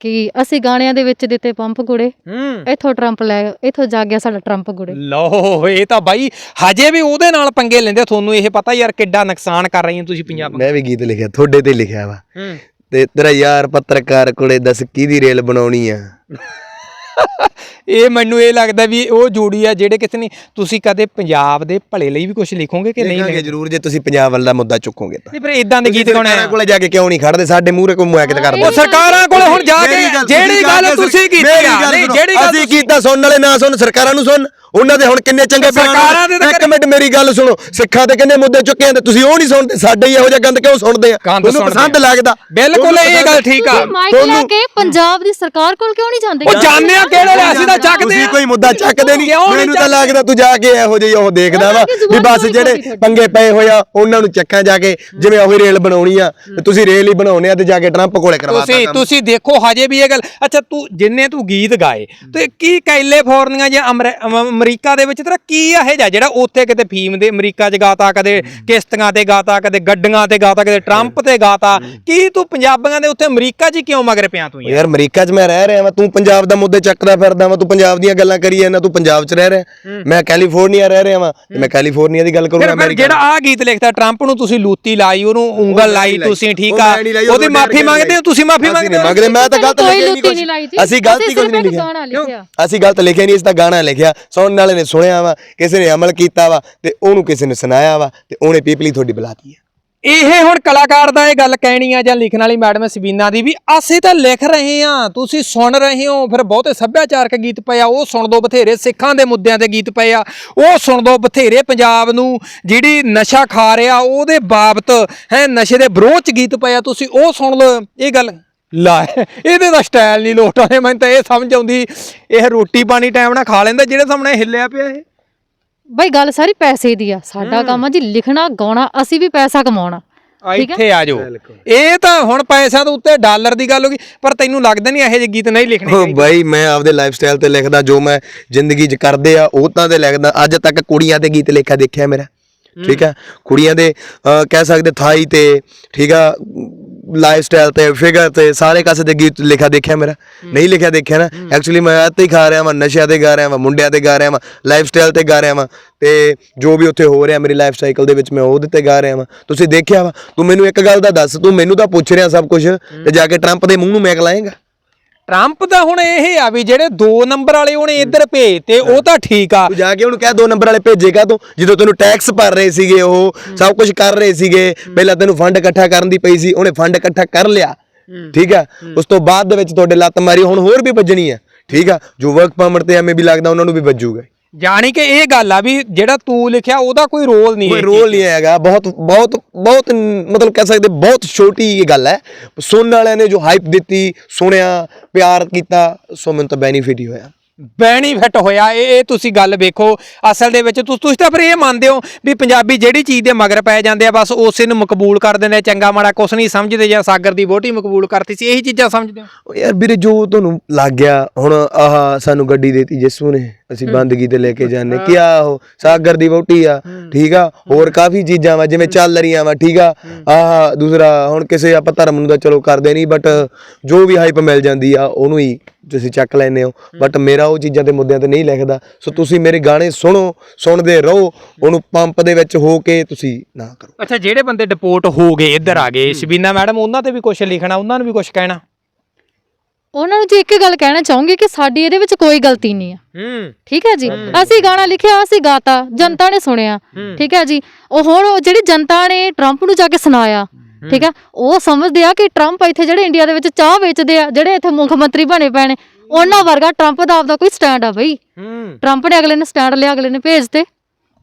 ਕਿ ਅਸੀਂ ਗਾਣਿਆਂ ਦੇ ਵਿੱਚ ਦਿੱਤੇ ਪੰਪ ਗੁੜੇ। ਹੂੰ। ਇੱਥੋਂ ਟਰੰਪ ਲੈ ਇੱਥੋਂ ਜਾ ਗਿਆ ਸਾਡਾ ਟਰੰਪ ਗੁੜੇ। ਲਓ ਇਹ ਤਾਂ ਬਾਈ ਹਜੇ ਵੀ ਉਹਦੇ ਨਾਲ ਪੰਗੇ ਲੈਂਦੇ ਤੁਹਾਨੂੰ ਇਹ ਪਤਾ ਯਾਰ ਕਿੱਡਾ ਨੁਕਸਾਨ ਕਰ ਰਹੀ ਹੋ ਤੁਸੀਂ ਪੰਜਾਬ। ਮੈਂ ਵੀ ਗੀਤ ਲਿਖਿਆ ਤੁਹਾਡੇ ਤੇ ਲਿਖਿਆ ਵਾ। ਹੂੰ। ਤੇ ਤੇਰਾ ਯਾਰ ਪੱਤਰਕਾਰ ਕੋਲੇ ਦੱਸ ਕਿਹਦੀ ਰੇਲ ਬਣਾਉਣੀ ਆ? *laughs* ਇਹ ਮੈਨੂੰ ਇਹ ਲੱਗਦਾ ਵੀ ਉਹ ਜੋੜੀ ਆ ਜਿਹੜੇ ਕਿਸੇ ਨੇ ਤੁਸੀਂ ਕਦੇ ਪੰਜਾਬ ਦੇ ਭਲੇ ਲਈ ਵੀ ਕੁਝ ਲਿਖੋਗੇ ਕਿ ਨਹੀਂ ਲਿਖਾਂਗੇ? ਜ਼ਰੂਰ ਜੇ ਤੁਸੀਂ ਪੰਜਾਬ ਵੱਲ ਦਾ ਮੁੱਦਾ ਚੁੱਕੋਗੇ ਤਾਂ। ਨਹੀਂ ਫਿਰ ਇਦਾਂ ਦੇ ਗੀਤ ਗਾਉਣੇ ਸਰਕਾਰਾਂ ਆ ਕੋਲੇ ਜਾ ਕੇ ਕਿਉਂ ਨਹੀਂ ਖੜਦੇ? ਸਾਡੇ ਮੂਹਰੇ ਕੋਈ ਮੁਆਇਕਤ ਕਰਦੇ। ਉਹ ਸਰਕਾਰਾਂ ਕੋਲ ਹੁਣ ਜਾ ਕੇ ਜਿਹੜੀ ਗੱਲ ਤੁਸੀਂ ਕੀਤੀ ਆ ਜਿਹੜੀ ਗੱਲ ਅਸੀਂ ਕੀਤਾ ਸੁਣਨ ਵਾਲੇ ਨਾ ਸੁਣ ਸਰਕਾਰਾਂ ਨੂੰ ਸੁਣ। ਉਹਨਾਂ ਦੇ ਹੁਣ ਕਿੰਨੇ ਚੰਗੇ ਸਰਕਾਰਾਂ ਦੇ ਤਾਂ ਇੱਕ ਮਿੰਟ ਮੇਰੀ ਗੱਲ ਸੁਣੋ। ਸਿੱਖਾਂ ਤੇ ਕਿੰਨੇ ਮੁੱਦੇ ਚੁੱਕੇ ਜਾਂਦੇ ਤੁਸੀਂ ਉਹ ਨਹੀਂ ਸੁਣਦੇ? ਸਾਡੇ ਹੀ ਇਹੋ ਜਿਹਾ ਗੰਦ ਕਿਉਂ ਸੁਣਦੇ ਆ? ਤੁਹਾਨੂੰ ਪਸੰਦ ਆ। ਲੱਗਦਾ? ਬਿਲਕੁਲ ਇਹ ਗੱਲ ਠੀਕ ਆ। ਤੁਸੀਂ ਮਾਈਕ ਲੈ ਤੁਹਾਨੂੰ- ਕੇ ਪੰਜਾਬ ਦੀ ਸਰਕਾਰ ਕੋਲ ਕਿਉਂ ਨਹੀਂ ਜਾਂਦੇ? ਉਹ ਜਾਣਦੇ ਆ ਕਿਹੜੇ ਅਸੀਂ ਤਾਂ ਚੱਕਦੇ ਤੁਸੀਂ ਕੋਈ ਮੁੱਦਾ ਚੱਕਦੇ ਨਹੀਂ ਕਿਉਂ ਨਹੀਂ? ਮੈਨੂੰ ਤਾਂ ਚੱਕਦੇ? ਲੱਗਦਾ ਤੂੰ ਜਾ ਕੇ ਇਹੋ ਜਿਹੀ ਉਹ ਦੇਖਦਾ ਵਾ ਉਹਨਾਂ ਦੀ ਵੀ ਜ਼ੁਬਾਨ ਬਸ ਜਿਹੜੇ ਪੰਗੇ ਪਏ ਹੋਇਆ ਉਹਨਾਂ ਨੂੰ ਚੱਕਾਂ ਜਾ ਕੇ ਜਿਵੇਂ ਉਹੀ ਰੇਲ ਬਣਾਉਣੀ ਆ ਤੇ ਤੁਸੀਂ ਰੇਲ ਹੀ ਬਣਾਉਣੇ ਆ ਤੇ ਜਾ ਕੇ ਟਰੰਪ ਕੋਲੇ ਕਰਵਾਤਾ ਤੁਸੀਂ ਕੰਮ। ਤੁਸੀਂ ਦੇਖੋ ਹਜੇ ਵੀ ਇਹ ਗੱਲ ਅੱਛਾ ਤੂੰ ਜਿੰਨੇ ਤੂੰ ਗੀਤ ਗਾਏ ਤੇ ਕੀ ਕੈਲੀਫੋਰਨੀਆ ਜਾਂ ਅਮਰ- ਅਮ- ਅਮਰੀਕਾ ਦੇ ਵਿੱਚ ਤੇਰਾ ਕੀ ਇਹ ਜਾ ਜਿਹੜਾ ਉੱਥੇ ਕਿਤੇ ਫੀਮ ਦੇ ਅਮਰੀਕਾ 'ਚ ਗਾਤਾ ਕਦੇ ਕਿਸ਼ਤੀਆਂ ਤੇ ਗਾਤਾ ਕਦੇ ਗੱਡੀਆਂ ਤੇ ਗਾਤਾ ਕਦੇ ਟਰੰਪ ਤੇ ਗਾਤਾ। ਕੀ ਤੂੰ ਪੰਜਾਬੀਆਂ ਦੇ ਉੱਤੇ ਅਮਰੀਕਾ 'ਚ ਹੀ ਕਿਉਂ ਮਗਰ ਪਿਆ ਤੂੰ ਯਾਰ? ਯਾਰ ਅਮਰੀਕਾ 'ਚ ਮੈਂ ਰਹਿ ਰਿਹਾ ਵਾਂ ਤੂੰ ਪੰਜਾਬ ਦਾ ਮੁੱਦੇ ਚੱਕਦਾ ਫਿਰਦਾ ਵਾਂ ਤੂੰ ਪੰਜਾਬ ਦੀਆਂ ਗੱਲਾਂ ਕਰੀ ਜਾਂਦਾ ਤੂੰ ਪੰਜਾਬ 'ਚ ਰਹਿ ਰਿਹਾ। ਮੈਂ ਕੈਲੀਫੋਰਨੀਆ ਰਹਿ ਰਿਹਾ ਵਾਂ ਤੇ ਮੈਂ ਕੈਲੀਫੋਰਨੀਆ ਦੀ ਗੱਲ ਕਰੂੰਗਾ ਫਿਰ ਅਮਰੀਕਾ ਜਿਹੜਾ ਆ ਗੀਤ ਲਿਖਦਾ ਟਰੰਪ ਨੂੰ ਤੁਸੀਂ ਲੂਤੀ ਲਾਈ ਉਹਨੂੰ ਉਂਗਲ ਲਾਈ। ਤੁਸੀਂ ਠੀਕ ਆ? ਉਹਦੀ ਉਹ ਮਾਫੀ ਮੰਗਦੇ ਹੋ ਤੁਸੀਂ ਮਾਫੀ ਅਸੀਂ ਮੰਗਦੇ ਨਹੀਂ ਹੋ? ਮੰਗਦੇ ਮੈਂ ਤਾਂ ਗਲਤ ਲਿਖਿਆ ਨਹੀਂ ਨਹੀਂ ਲਾਈ ਜੀ। ਕੁਝ ਅਸੀਂ ਗਲਤੀ ਅਸੀਂ ਕੁਝ ਨਹੀਂ ਲਿਖਿਆ। ਅਸੀਂ ਗਲਤ ਲਿਖਿਆ ਨਹੀਂ ਇਸ ਤਾਂ ਗਾਣਾ ਲਿਖਿਆ। ਸੁਣਨ ਵਾਲੇ ਨੇ ਸੁਣਿਆ ਵਾ ਕਿਸੇ ਨੇ ਅਮਲ ਕੀਤਾ ਵਾ ਤੇ ਉਹਨੂੰ ਕਿਸੇ ਨੇ ਸੁਣਾਇਆ ਵਾ ਤੇ ਉਹਨੇ ਪੀਪਲੀ ਤੁਹਾਡੀ ਬੁਲਾਤੀ ਹੈ। ਇਹ ਹੁਣ ਕਲਾਕਾਰ ਦਾ ਇਹ ਗੱਲ ਕਹਿਣੀ ਆ ਜਾਂ ਲਿਖਣ ਵਾਲੀ ਮੈਡਮ ਸਬੀਨਾ ਦੀ ਵੀ ਅਸੀਂ ਤਾਂ ਲਿਖ ਰਹੇ ਆ, ਤੁਸੀਂ ਸੁਣ ਰਹੇ ਹੋ, ਫਿਰ ਬਹੁਤੇ ਸੱਭਿਆਚਾਰਕ ਗੀਤ ਪਏ ਆ, ਉਹ ਸੁਣ ਦੋ ਬਥੇਰੇ ਸਿੱਖਾਂ ਦੇ ਮੁੱਦਿਆਂ ਤੇ ਗੀਤ ਪਏ ਆ, ਉਹ ਸੁਣ ਦੋ ਬਥੇਰੇ ਪੰਜਾਬ ਨੂੰ, ਜਿਹੜੀ ਨਸ਼ਾ ਖਾ ਰਿਹਾ, ਉਹਦੇ ਬਾਬਤ ਹੈ ਨਸ਼ੇ ਦੇ ਵਿਰੋਧ ਚ ਗੀਤ ਪਏ ਆ, ਤੁਸੀਂ ਉਹ ਸੁਣ ਲਓ, ਇਹ ਗੱਲ ਲਾ, ਇਹਦੇ ਦਾ ਸਟਾਈਲ ਨਹੀਂ ਲੋਟ ਆਉਂਦੇ, ਮੈਨੂੰ ਤਾਂ ਇਹ ਸਮਝ ਆਉਂਦੀ, ਇਹ ਰੋਟੀ ਪਾਣੀ ਟਾਈਮ ਨਾਲ ਖਾ ਲੈਂਦਾ, ਜਿਹੜੇ ਸਾਹਮਣੇ ਹਿੱਲਿਆ ਪਿਆ ਇਹ। ਬਈ ਗੱਲ ਸਾਰੀ ਪੈਸੇ ਦੀ ਆ। ਸਾਡਾ ਕੰਮ ਆ ਜੀ ਲਿਖਣਾ ਗਾਉਣਾ ਅਸੀਂ ਵੀ ਪੈਸਾ ਕਮਾਉਣਾ। ਆ ਠੀਕ ਹੈ। ਇੱਥੇ ਆ ਜਾਓ। ਇਹ ਤਾਂ ਹੁਣ ਪੈਸਿਆਂ ਦੇ ਉੱਤੇ ਡਾਲਰ ਦੀ ਗੱਲ ਹੋ ਗਈ ਪਰ ਤੈਨੂੰ ਲੱਗਦਾ ਨਹੀਂ ਇਹੋ ਜਿਹੇ ਗੀਤ ਨਹੀਂ ਲਿਖਣੇ ਉਹ ਚਾਹੀਦੇ? ਬਾਈ ਮੈਂ ਆਪਦੇ ਲਾਈਫ ਸਟਾਈਲ ਤੇ ਲਿਖਦਾ ਜੋ ਮੈਂ ਜ਼ਿੰਦਗੀ 'ਚ ਕਰਦੇ ਆ ਉਹ ਤਾਂ ਤੇ ਲਿਖਦਾ। ਅੱਜ ਤੱਕ ਕੁੜੀਆਂ ਤੇ ਗੀਤ ਲਿਖਿਆ ਦੇਖਿਆ ਮੇਰਾ? ਠੀਕ ਹੈ? ਕੁੜੀਆਂ ਦੇ ਕਹਿ ਸਕਦੇ ਥਾਈ ਤੇ ਠੀਕ ਆ ਲਾਈਫ ਸਟਾਈਲ ਤੇ ਫਿਗਰ ਤੇ ਸਾਰੇ ਕਾਸੇ ਦੇ ਗੀਤ ਲਿਖਿਆ ਦੇਖਿਆ ਮੇਰਾ? ਨਹੀਂ ਲਿਖਿਆ ਦੇਖਿਆ ਨਾ? ਐਕਚੁਅਲੀ ਮੈਂ ਇੱਥੇ ਹੀ ਖਾ ਰਿਹਾ ਵਾਂ ਨਸ਼ਿਆਂ ਤੇ ਗਾ ਰਿਹਾ ਵਾਂ ਮੁੰਡਿਆਂ ਤੇ ਗਾ ਰਿਹਾ ਵਾਂ ਲਾਈਫ ਸਟਾਈਲ ਤੇ ਗਾ ਰਿਹਾ ਵਾਂ ਤੇ ਜੋ ਵੀ ਉੱਥੇ ਹੋ ਰਿਹਾ ਮੇਰੀ ਲਾਈਫ ਸਾਈਕਲ ਦੇ ਵਿੱਚ ਮੈਂ ਉਹਦੇ ਤੇ ਗਾ ਰਿਹਾ ਵਾਂ। ਤੁਸੀਂ ਦੇਖਿਆ ਵਾ? ਤੂੰ ਮੈਨੂੰ ਇੱਕ ਗੱਲ ਦਾ ਦੱਸ ਤੂੰ ਮੈਨੂੰ ਤਾਂ ਪੁੱਛ ਰਿਹਾ ਸਭ ਕੁਝ ਤੇ ਜਾ ਕੇ ਟਰੰਪ ਦੇ ਮੂੰਹ ਨੂੰ ਮੈਕ ਲਾਏਗਾ? ਟਰੰਪ ਦਾ ਹੁਣ ਇਹ ਆ ਵੀ ਜਿਹੜੇ 2 ਨੰਬਰ ਵਾਲੇ ਉਹਨੇ ਇੱਧਰ ਭੇਜ ਤੇ ਉਹ ਤਾਂ ਠੀਕ ਆ। ਤੂੰ ਜਾ ਕੇ ਉਹਨੂੰ ਕਹਿ ਦੋ ਨੰਬਰ ਵਾਲੇ ਭੇਜੇਗਾ ਤੂੰ। ਜਦੋਂ ਤੈਨੂੰ ਟੈਕਸ ਭਰ ਰਹੇ ਸੀਗੇ ਉਹ ਸਭ ਕੁਝ ਕਰ ਰਹੇ ਸੀਗੇ। ਪਹਿਲਾਂ ਤੈਨੂੰ ਫੰਡ ਇਕੱਠਾ ਕਰਨ ਦੀ ਪਈ ਸੀ ਉਹਨੇ ਫੰਡ ਇਕੱਠਾ ਕਰ ਲਿਆ। ਠੀਕ ਆ? ਉਸ ਤੋਂ ਬਾਅਦ ਦੇ ਵਿੱਚ ਤੁਹਾਡੇ ਲੱਤ ਮਾਰੀ ਹੁਣ ਹੋਰ ਵੀ ਵੱਜਣੀ ਆ। ਠੀਕ ਆ? ਜੋ ਵਰਕ ਪਰਮਿਟ ਤੇ ਐਵੇਂ ਵੀ ਲੱਗਦਾ ਉਹਨਾਂ ਨੂੰ ਵੀ ਵੱਜੂਗਾ। ਜਾਣੀ ਕਿ ਇਹ ਗੱਲ ਆ ਵੀ ਜਿਹੜਾ ਤੂੰ ਲਿਖਿਆ ਉਹਦਾ ਕੋਈ ਰੋਲ ਨਹੀਂ ਕੋਈ ਹੈ ਰੋਲ ਨਹੀਂ ਹੈਗਾ। ਬਹੁਤ ਬਹੁਤ ਬਹੁਤ ਮਤਲਬ ਕਹਿ ਸਕਦੇ ਬਹੁਤ ਛੋਟੀ ਇਹ ਗੱਲ ਹੈ। ਸੁਣਨ ਵਾਲਿਆਂ ਨੇ ਜੋ ਹਾਈਪ ਦਿੱਤੀ ਸੁਣਿਆ ਪਿਆਰ ਕੀਤਾ ਸੋ ਮੈਨੂੰ ਤਾਂ ਬੈਨੀਫਿਟ ਹੀ ਹੋਇਆ। ਬੈਨੀਫਿਟ ਹੋਇਆ। ਇਹ ਇਹ ਤੁਸੀਂ ਗੱਲ ਵੇਖੋ। ਅਸਲ ਦੇ ਵਿੱਚ ਤੁਸ- ਤੁਸੀਂ ਤਾਂ ਫਿਰ ਇਹ ਮੰਨਦੇ ਹੋ ਵੀ ਪੰਜਾਬੀ ਜਿਹੜੀ ਚੀਜ਼ ਦੇ ਮਗਰ ਪੈ ਜਾਂਦੇ ਆ ਬਸ ਉਸੇ ਨੂੰ ਮਕਬੂਲ ਕਰ ਦਿੰਦੇ ਚੰਗਾ ਮਾੜਾ ਕੁਛ ਨਹੀਂ ਸਮਝਦੇ ਜਾਂ ਸਾਗਰ ਦੀ ਵੋਟੀ ਮਕਬੂਲ ਕਰਤੀ ਸੀ। ਇਹੀ ਚੀਜ਼ਾਂ ਸਮਝਦੇ ਹੋ? ਯਾਰ ਵੀਰੇ ਜੋ ਤੁਹਾਨੂੰ ਲੱਗ ਗਿਆ ਹੁਣ ਆਹ ਸਾਨੂੰ ਗੱਡੀ ਦੇਤੀ ਜਿਸੂ ਨੇ। ਅਸੀਂ ਬੰਦਗੀ ਤੇ ਲੈ ਕੇ ਜਾਂਦੇ। ਕੀ ਆ ਉਹ? ਸਾਗਰ ਦੀ ਵੋਟੀ ਆ ਠੀਕ ਆ? ਹੋਰ ਕਾਫੀ ਚੀਜ਼ਾਂ ਵਾ ਜਿਵੇਂ ਚੱਲ ਰਹੀਆਂ ਵਾ ਠੀਕ ਆ? ਆਹ ਦੂਸਰਾ ਹੁਣ ਕਿਸੇ ਆਪਾਂ ਧਰਮ ਨੂੰ ਤਾਂ ਚਲੋ ਕਰਦੇ ਨਹੀਂ ਬਟ ਜੋ ਵੀ ਹਾਈਪ ਮਿਲ ਜਾਂਦੀ ਆ ਉਹਨੂੰ ਹੀ ਤੁਸੀਂ ਚੱਕ ਲੈਂਦੇ ਹੋ। ਬਟ ਮੇਰਾ ਉਹ ਚੀਜ਼ਾਂ ਤੇ ਮੁੱਦਿਆਂ ਤੇ ਨਹੀਂ ਲਿਖਦਾ। ਸੋ ਤੁਸੀਂ ਮੇਰੇ ਗਾਣੇ ਸੁਣੋ ਸੁਣਦੇ ਰਹੋ ਉਹਨੂੰ ਪੰਪ ਦੇ ਵਿੱਚ ਹੋ ਕੇ ਤੁਸੀਂ ਨਾ ਕਰੋ। ਅੱਛਾ ਜਿਹੜੇ ਬੰਦੇ ਡਿਪੋਰਟ ਹੋ ਗਏ ਇੱਧਰ ਆ ਗਏ ਸ਼ਬੀਨਾ ਮੈਡਮ ਉਹਨਾਂ ਤੇ ਵੀ ਕੁਝ ਲਿਖਣਾ ਉਹਨਾਂ ਨੂੰ ਵੀ ਕੁਝ ਕਹਿਣਾ? ਉਹਨਾਂ ਨੂੰ ਜੀ ਇੱਕ ਗੱਲ ਕਹਿਣਾ ਚਾਹੂੰਗੀ ਕਿ ਸਾਡੀ ਇਹਦੇ ਵਿੱਚ ਕੋਈ ਗਲਤੀ ਨਹੀਂ ਆ। ਹੂੰ। ਠੀਕ ਹੈ ਜੀ? ਅਸੀਂ ਗਾਣਾ ਲਿਖਿਆ ਅਸੀਂ ਗਾਤਾ ਜਨਤਾ ਨੇ ਸੁਣਿਆ। ਠੀਕ ਹੈ ਜੀ? ਉਹ ਹੁਣ ਉਹ ਜਿਹੜੀ ਜਨਤਾ ਨੇ ਟਰੰਪ ਨੂੰ ਜਾ ਕੇ ਸੁਣਾਇਆ ਠੀਕ ਹੈ? ਉਹ ਸਮਝਦੇ ਆ ਕਿ ਟਰੰਪ ਇੱਥੇ ਜਿਹੜੇ ਇੰਡੀਆ ਦੇ ਵਿੱਚ ਚਾਹ ਵੇਚਦੇ ਆ ਜਿਹੜੇ ਇੱਥੇ ਮੁੱਖ ਮੰਤਰੀ ਬਣੇ ਨੇ ਉਹਨਾਂ ਵਰਗਾ ਟਰੰਪ ਦਾ ਆਪਦਾ ਕੋਈ ਸਟੈਂਡ ਆ ਬਈ। ਟਰੰਪ ਨੇ ਅਗਲੇ ਨੇ ਸਟੈਂਡ ਲਿਆ ਅਗਲੇ ਨੇ ਭੇਜਤੇ।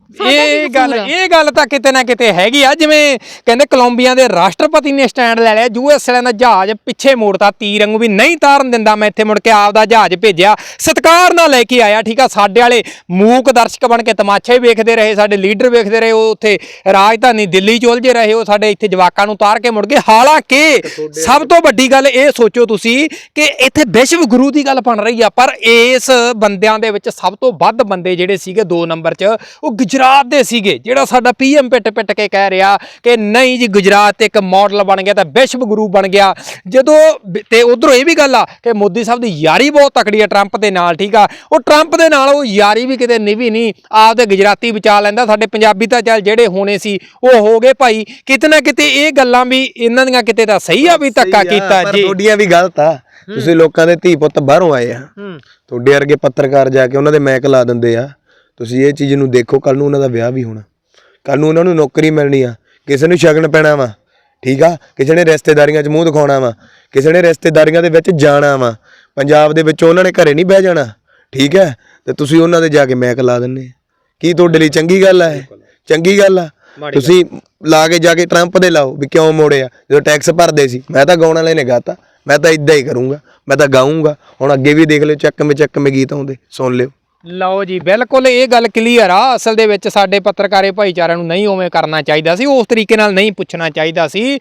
ਇਹ ਗੱਲ ਇਹ ਗੱਲ ਤਾਂ ਕਿਤੇ ਨਾ ਕਿਤੇ ਹੈਗੀ ਆ ਜਿਵੇਂ ਕਹਿੰਦੇ ਕੋਲੰਬੀਆ ਦੇ ਰਾਸ਼ਟਰਪਤੀ ਨੇ ਸਟੈਂਡ ਲੈ ਲਿਆ ਯੂਐਸ ਵਾਲਿਆਂ ਦਾ ਜਹਾਜ਼ ਪਿੱਛੇ ਮੋੜਤਾ ਤੀਰ ਵਾਂਗੂ ਵੀ ਨਹੀਂ ਤਾਰਨ ਦਿੰਦਾ ਮੈਂ ਇੱਥੇ ਮੁੜ ਕੇ ਆਪਦਾ ਜਹਾਜ਼ ਭੇਜਿਆ। ਸਤਕਾਰ ਨਾਲ ਲੈ ਕੇ ਆਇਆ ਠੀਕ ਆ ਸਾਡੇ ਵਾਲੇ ਮੂਕ ਦਰਸ਼ਕ ਬਣ ਕੇ ਤਮਾਸ਼ੇ ਵੇਖਦੇ ਰਹੇ ਸਾਡੇ ਲੀਡਰ ਵੇਖਦੇ ਰਹੇ ਉਹ ਉੱਥੇ ਰਾਜਧਾਨੀ ਦਿੱਲੀ ਚ ਉਲਝੇ ਰਹੇ ਉਹ ਸਾਡੇ ਇੱਥੇ ਜਵਾਕਾਂ ਨੂੰ ਤਾਰ ਕੇ ਮੁੜ ਗਏ। ਹਾਲਾਂਕਿ ਸਭ ਤੋਂ ਵੱਡੀ ਗੱਲ ਇਹ ਸੋਚੋ ਤੁਸੀਂ ਕਿ ਇੱਥੇ ਵਿਸ਼ਵ ਗੁਰੂ ਦੀ ਗੱਲ ਬਣ ਰਹੀ ਆ ਪਰ ਇਸ ਬੰਦਿਆਂ ਦੇ ਵਿੱਚ ਸਭ ਤੋਂ ਵੱਧ ਬੰਦੇ ਜਿਹੜੇ ਸੀਗੇ 2 ਨੰਬਰ 'ਚ ਉਹ ਗੁਜਰਾਤ ਦੇ ਸੀਗੇ ਜਿਹੜਾ ਸਾਡਾ ਪੀਐਮ ਪਿੱਟ ਪਿੱਟ ਕੇ ਕਹਿ ਰਿਹਾ ਕਿ ਨਹੀਂ ਜੀ ਗੁਜਰਾਤ ਇੱਕ ਮਾਡਲ ਬਣ ਗਿਆ ਤਾਂ ਵਿਸ਼ਵ ਗੁਰੂ ਬਣ ਗਿਆ। ਜਦੋਂ ਤੇ ਉਧਰੋਂ ਇਹ ਵੀ ਗੱਲ ਆ ਕਿ ਮੋਦੀ ਸਾਹਿਬ ਦੀ ਯਾਰੀ ਬਹੁਤ ਤਕੜੀ ਆ ਟਰੰਪ ਦੇ ਨਾਲ ਠੀਕ ਆ? ਉਹ ਟਰੰਪ ਦੇ ਨਾਲ ਉਹ ਯਾਰੀ ਵੀ ਕਿਤੇ ਨਿਭੀ ਨਹੀਂ ਆਪਦੇ ਗੁਜਰਾਤੀ ਬਚਾ ਲੈਂਦਾ ਸਾਡੇ ਪੰਜਾਬੀ ਤਾਂ ਚੱਲ ਜਿਹੜੇ ਹੋਣੇ ਸੀ ਉਹ ਹੋ ਗਏ ਭਾਈ। ਕਿਤੇ ਨਾ ਕਿਤੇ ਇਹ ਗੱਲਾਂ ਵੀ ਇਹਨਾਂ ਦੀਆਂ ਕਿਤੇ ਤਾਂ ਸਹੀ ਆ ਵੀ ਧੱਕਾ ਕੀਤਾ ਜੀ। ਤੁਹਾਡੀਆਂ ਵੀ ਗਲਤ ਆ। ਤੁਸੀਂ ਲੋਕਾਂ ਦੇ ਧੀ ਪੁੱਤ ਬਾਹਰੋਂ ਆਏ ਆ। ਤੁਹਾਡੇ ਵਰਗੇ ਪੱਤਰਕਾਰ ਜਾ ਕੇ ਉਹਨਾਂ ਦੇ ਮੈਕ ਲਾ ਦਿੰਦੇ ਆ। ਤੁਸੀਂ ਇਹ ਚੀਜ਼ ਨੂੰ ਦੇਖੋ ਕੱਲ ਨੂੰ ਉਹਨਾਂ ਦਾ ਵਿਆਹ ਵੀ ਹੋਣਾ। ਕੱਲ ਨੂੰ ਉਹਨਾਂ ਨੂੰ ਨੌਕਰੀ ਮਿਲਣੀ ਆ। ਕਿਸੇ ਨੂੰ ਸ਼ਗਨ ਪੈਣਾ ਵਾ ਠੀਕ ਆ? ਕਿਸੇ ਨੇ ਰਿਸ਼ਤੇਦਾਰੀਆਂ 'ਚ ਮੂੰਹ ਦਿਖਾਉਣਾ ਵਾ ਕਿਸੇ ਨੇ ਰਿਸ਼ਤੇਦਾਰੀਆਂ ਦੇ ਵਿੱਚ ਜਾਣਾ ਵਾ। ਪੰਜਾਬ ਦੇ ਵਿੱਚ ਉਹਨਾਂ ਨੇ ਘਰੇ ਨਹੀਂ ਬਹਿ ਜਾਣਾ ਠੀਕ ਹੈ ਤੇ ਤੁਸੀਂ ਉਹਨਾਂ ਦੇ ਜਾ ਕੇ ਮੈਕ ਲਾ ਆ। ਕੀ ਤੁਹਾਡੇ ਲਈ ਚੰਗੀ ਗੱਲ ਆ ਇਹ? ਚੰਗੀ ਗੱਲ ਆ? ਤੁਸੀਂ ਲਾ ਕੇ ਜਾ ਕੇ ਟਰੰਪ ਦੇ ਲਾਓ ਵੀ ਕਿਉਂ ਮੋੜਿਆ ਜਦੋਂ ਟੈਕਸ ਭਰਦੇ ਸੀ ਮੈਂ ਤਾਂ ਗਾਉਣ ਵਾਲੇ ਨੇ ਗਾਤਾ। ਮੈਂ ਤਾਂ ਇਦਾਂ ਹੀ ਕਰੂੰਗਾ ਮੈਂ ਤਾਂ ਗਾਉਂਗਾ ਹੁਣ ਅੱਗੇ ਵੀ ਦੇਖ ਲਿਓ ਚੱਕਵੇਂ ਚੱਕਵੇਂ ਗੀਤ ਆਉਂਦੇ ਸੁਣ ਲਿਓ। ਲਓ ਜੀ, ਬਿਲਕੁਲ ਇਹ ਗੱਲ ਕਲੀਅਰ ਆ। ਅਸਲ ਦੇ ਵਿੱਚ ਸਾਡੇ ਪੱਤਰਕਾਰੇ ਭਾਈਚਾਰਿਆਂ ਨੂੰ ਨਹੀਂ ਉਵੇਂ ਕਰਨਾ ਚਾਹੀਦਾ ਸੀ, ਉਸ ਤਰੀਕੇ ਨਾਲ ਨਹੀਂ ਪੁੱਛਣਾ ਚਾਹੀਦਾ ਸੀ।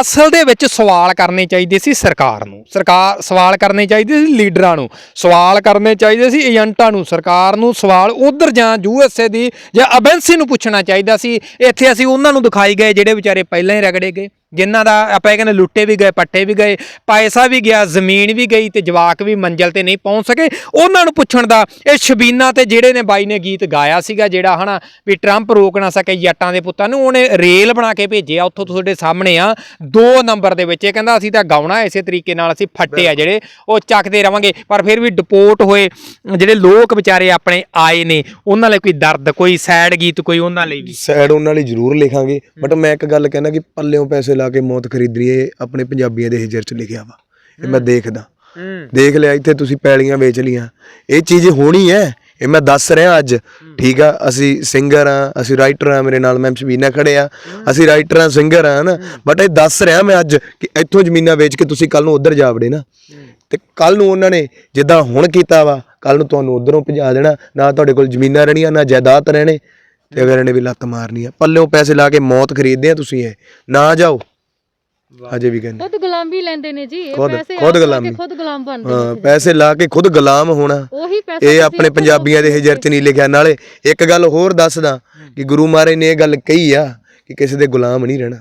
ਅਸਲ ਦੇ ਵਿੱਚ ਸਵਾਲ ਕਰਨੇ ਚਾਹੀਦੇ ਸੀ ਸਰਕਾਰ ਨੂੰ। ਸਰਕਾਰ, ਸਵਾਲ ਕਰਨੇ ਚਾਹੀਦੇ ਸੀ ਲੀਡਰਾਂ ਨੂੰ। ਸਵਾਲ ਕਰਨੇ ਚਾਹੀਦੇ ਸੀ ਏਜੰਟਾਂ ਨੂੰ। ਸਰਕਾਰ ਨੂੰ ਸਵਾਲ ਉਧਰ ਜਾਂ ਯੂਐਸਏ ਦੀ ਜਾਂ ਏਜੰਸੀ ਨੂੰ ਪੁੱਛਣਾ ਚਾਹੀਦਾ ਸੀ। ਇੱਥੇ ਅਸੀਂ ਉਹਨਾਂ ਨੂੰ ਦਿਖਾਈ ਗਏ ਜਿਹੜੇ ਵਿਚਾਰੇ ਪਹਿਲਾਂ ਹੀ ਰਗੜੇ ਗਏ। ਜਿਨ੍ਹਾਂ ਦਾ ਆਪਾਂ ਇਹ ਕਹਿੰਦੇ ਲੁੱਟੇ ਵੀ ਗਏ ਪੱਟੇ ਵੀ ਗਏ ਪੈਸਾ ਵੀ ਗਿਆ ਜ਼ਮੀਨ ਵੀ ਗਈ ਤੇ ਜਵਾਕ ਵੀ ਮੰਜ਼ਲ ਤੇ ਨਹੀਂ ਪਹੁੰਚ ਸਕੇ। ਉਹਨਾਂ ਨੂੰ ਪੁੱਛਣ ਦਾ ਇਹ ਸ਼ਬੀਨਾ ਤੇ ਜਿਹੜੇ ਨੇ ਬਾਈ ਨੇ ਗੀਤ ਗਾਇਆ ਸੀਗਾ ਜਿਹੜਾ ਹਨਾ ਵੀ ਟਰੰਪ ਰੋਕ ਨਾ ਸਕੇ ਜੱਟਾਂ ਦੇ ਪੁੱਤਾਂ ਨੂੰ ਉਹਨੇ ਰੇਲ ਬਣਾ ਕੇ ਭੇਜਿਆ ਉੱਥੋਂ ਤੁਹਾਡੇ ਸਾਹਮਣੇ ਆ। ਦੋ ਨੰਬਰ ਦੇ ਵਿੱਚ ਇਹ ਕਹਿੰਦਾ ਅਸੀਂ ਤਾਂ ਗਾਉਣਾ ਇਸੇ ਤਰੀਕੇ ਨਾਲ ਅਸੀਂ ਫੱਟੇ ਆ ਜਿਹੜੇ ਉਹ ਚੱਕਦੇ ਰਵਾਂਗੇ ਪਰ ਫਿਰ ਵੀ ਡਿਪੋਰਟ ਹੋਏ ਜਿਹੜੇ ਲੋਕ ਵਿਚਾਰੇ ਆਪਣੇ ਆਏ ਨੇ ਉਹਨਾਂ ਲਈ ਕੋਈ ਦਰਦ ਕੋਈ ਸੈਡ ਗੀਤ ਕੋਈ ਉਹਨਾਂ ਲਈ ਵੀ ਸੈਡ ਉਹਨਾਂ ਲਈ ਜ਼ਰੂਰ ਲਿਖਾਂਗੇ ਬਟ ਮੈਂ ਇੱਕ ਗੱਲ ਕਹਿਣਾ ਕਿ ਪੱਲਿਓਂ ਪੈਸੇ ਲਾ ਕੇ ਮੌਤ ਖਰੀਦਣੀ ਇਹ ਆਪਣੇ ਪੰਜਾਬੀਆਂ ਦੇ ਹਿਜਰ 'ਚ ਲਿਖਿਆ ਵਾ। ਇਹ ਮੈਂ ਦੇਖਦਾ। ਦੇਖ ਲਿਆ ਇੱਥੇ ਤੁਸੀਂ ਪੈਲੀਆਂ ਵੇਚ ਲੀਆਂ ਇਹ ਚੀਜ਼ ਹੋਣੀ ਹੈ ਇਹ ਮੈਂ ਦੱਸ ਰਿਹਾ ਅੱਜ। ਠੀਕ ਆ ਅਸੀਂ ਸਿੰਗਰ ਆ ਅਸੀਂ ਰਾਈਟਰ ਆ ਮੇਰੇ ਨਾਲ ਮੈਮ ਸ਼ਬੀਨਾ ਖੜੇ ਆ। ਅਸੀਂ ਰਾਈਟਰ ਆ ਸਿੰਗਰ ਆ ਨਾ ਬਟ ਇਹ ਦੱਸ ਰਿਹਾ ਮੈਂ ਅੱਜ ਕਿ ਇੱਥੋਂ ਜ਼ਮੀਨਾਂ ਵੇਚ ਕੇ ਤੁਸੀਂ ਕੱਲ ਨੂੰ ਉਧਰ ਜਾ ਵੜੇ ਨਾ। ਤੇ ਕੱਲ ਨੂੰ ਉਹਨਾਂ ਨੇ ਜਿੱਦਾਂ ਹੁਣ ਕੀਤਾ ਵਾ ਕੱਲ ਨੂੰ ਤੁਹਾਨੂੰ ਉਧਰੋਂ ਭਜਾ ਦੇਣਾ। ਨਾ ਤੁਹਾਡੇ ਕੋਲ ਜ਼ਮੀਨਾਂ ਰਹਿਣੀਆਂ ਨਾ ਜਾਇਦਾਦ ਰਹਿਣੇ। ਤੇ ਅਗਰ ਇਹਨੇ ਵੀ ਲੱਤ ਮਾਰਨੀ ਆ। ਪੱਲਿਓਂ ਪੈਸੇ ਲਾ ਕੇ ਮੌਤ ਖਰੀਦਦੇ ਆ ਤੁਸੀਂ ਇਹ। ਨਾ ਜਾਓ। ਅਜੇ ਵੀ ਕਹਿੰਦੇ। ਖੁਦ ਗੁਲਾਮੀ ਲੈਂਦੇ ਨੇ ਜੀ ਇਹ ਖੁਦ- ਪੈਸੇ ਖੁਦ ਗੁਲਾਮੀ। ਖੁਦ ਗੁਲਾਮ ਬਣਦੇ ਹਾਂ ਪੈਸੇ ਲਾ ਕੇ ਖੁਦ ਗੁਲਾਮ ਹੋਣਾ। ਉਹੀ ਪੈਸੇ ਇਹ ਆਪਣੇ ਪੰਜਾਬੀਆਂ ਦੇ ਹਿਜਰ ਚ ਨਹੀਂ ਲਿਖਿਆ। ਨਾਲੇ ਇੱਕ ਗੱਲ ਹੋਰ ਦੱਸਦਾ ਕਿ ਗੁਰੂ ਮਹਾਰਾਜ ਨੇ ਇਹ ਗੱਲ ਕਹੀ ਆ ਕਿ ਕਿਸੇ ਦੇ ਗੁਲਾਮ ਨਹੀਂ ਰਹਿਣਾ।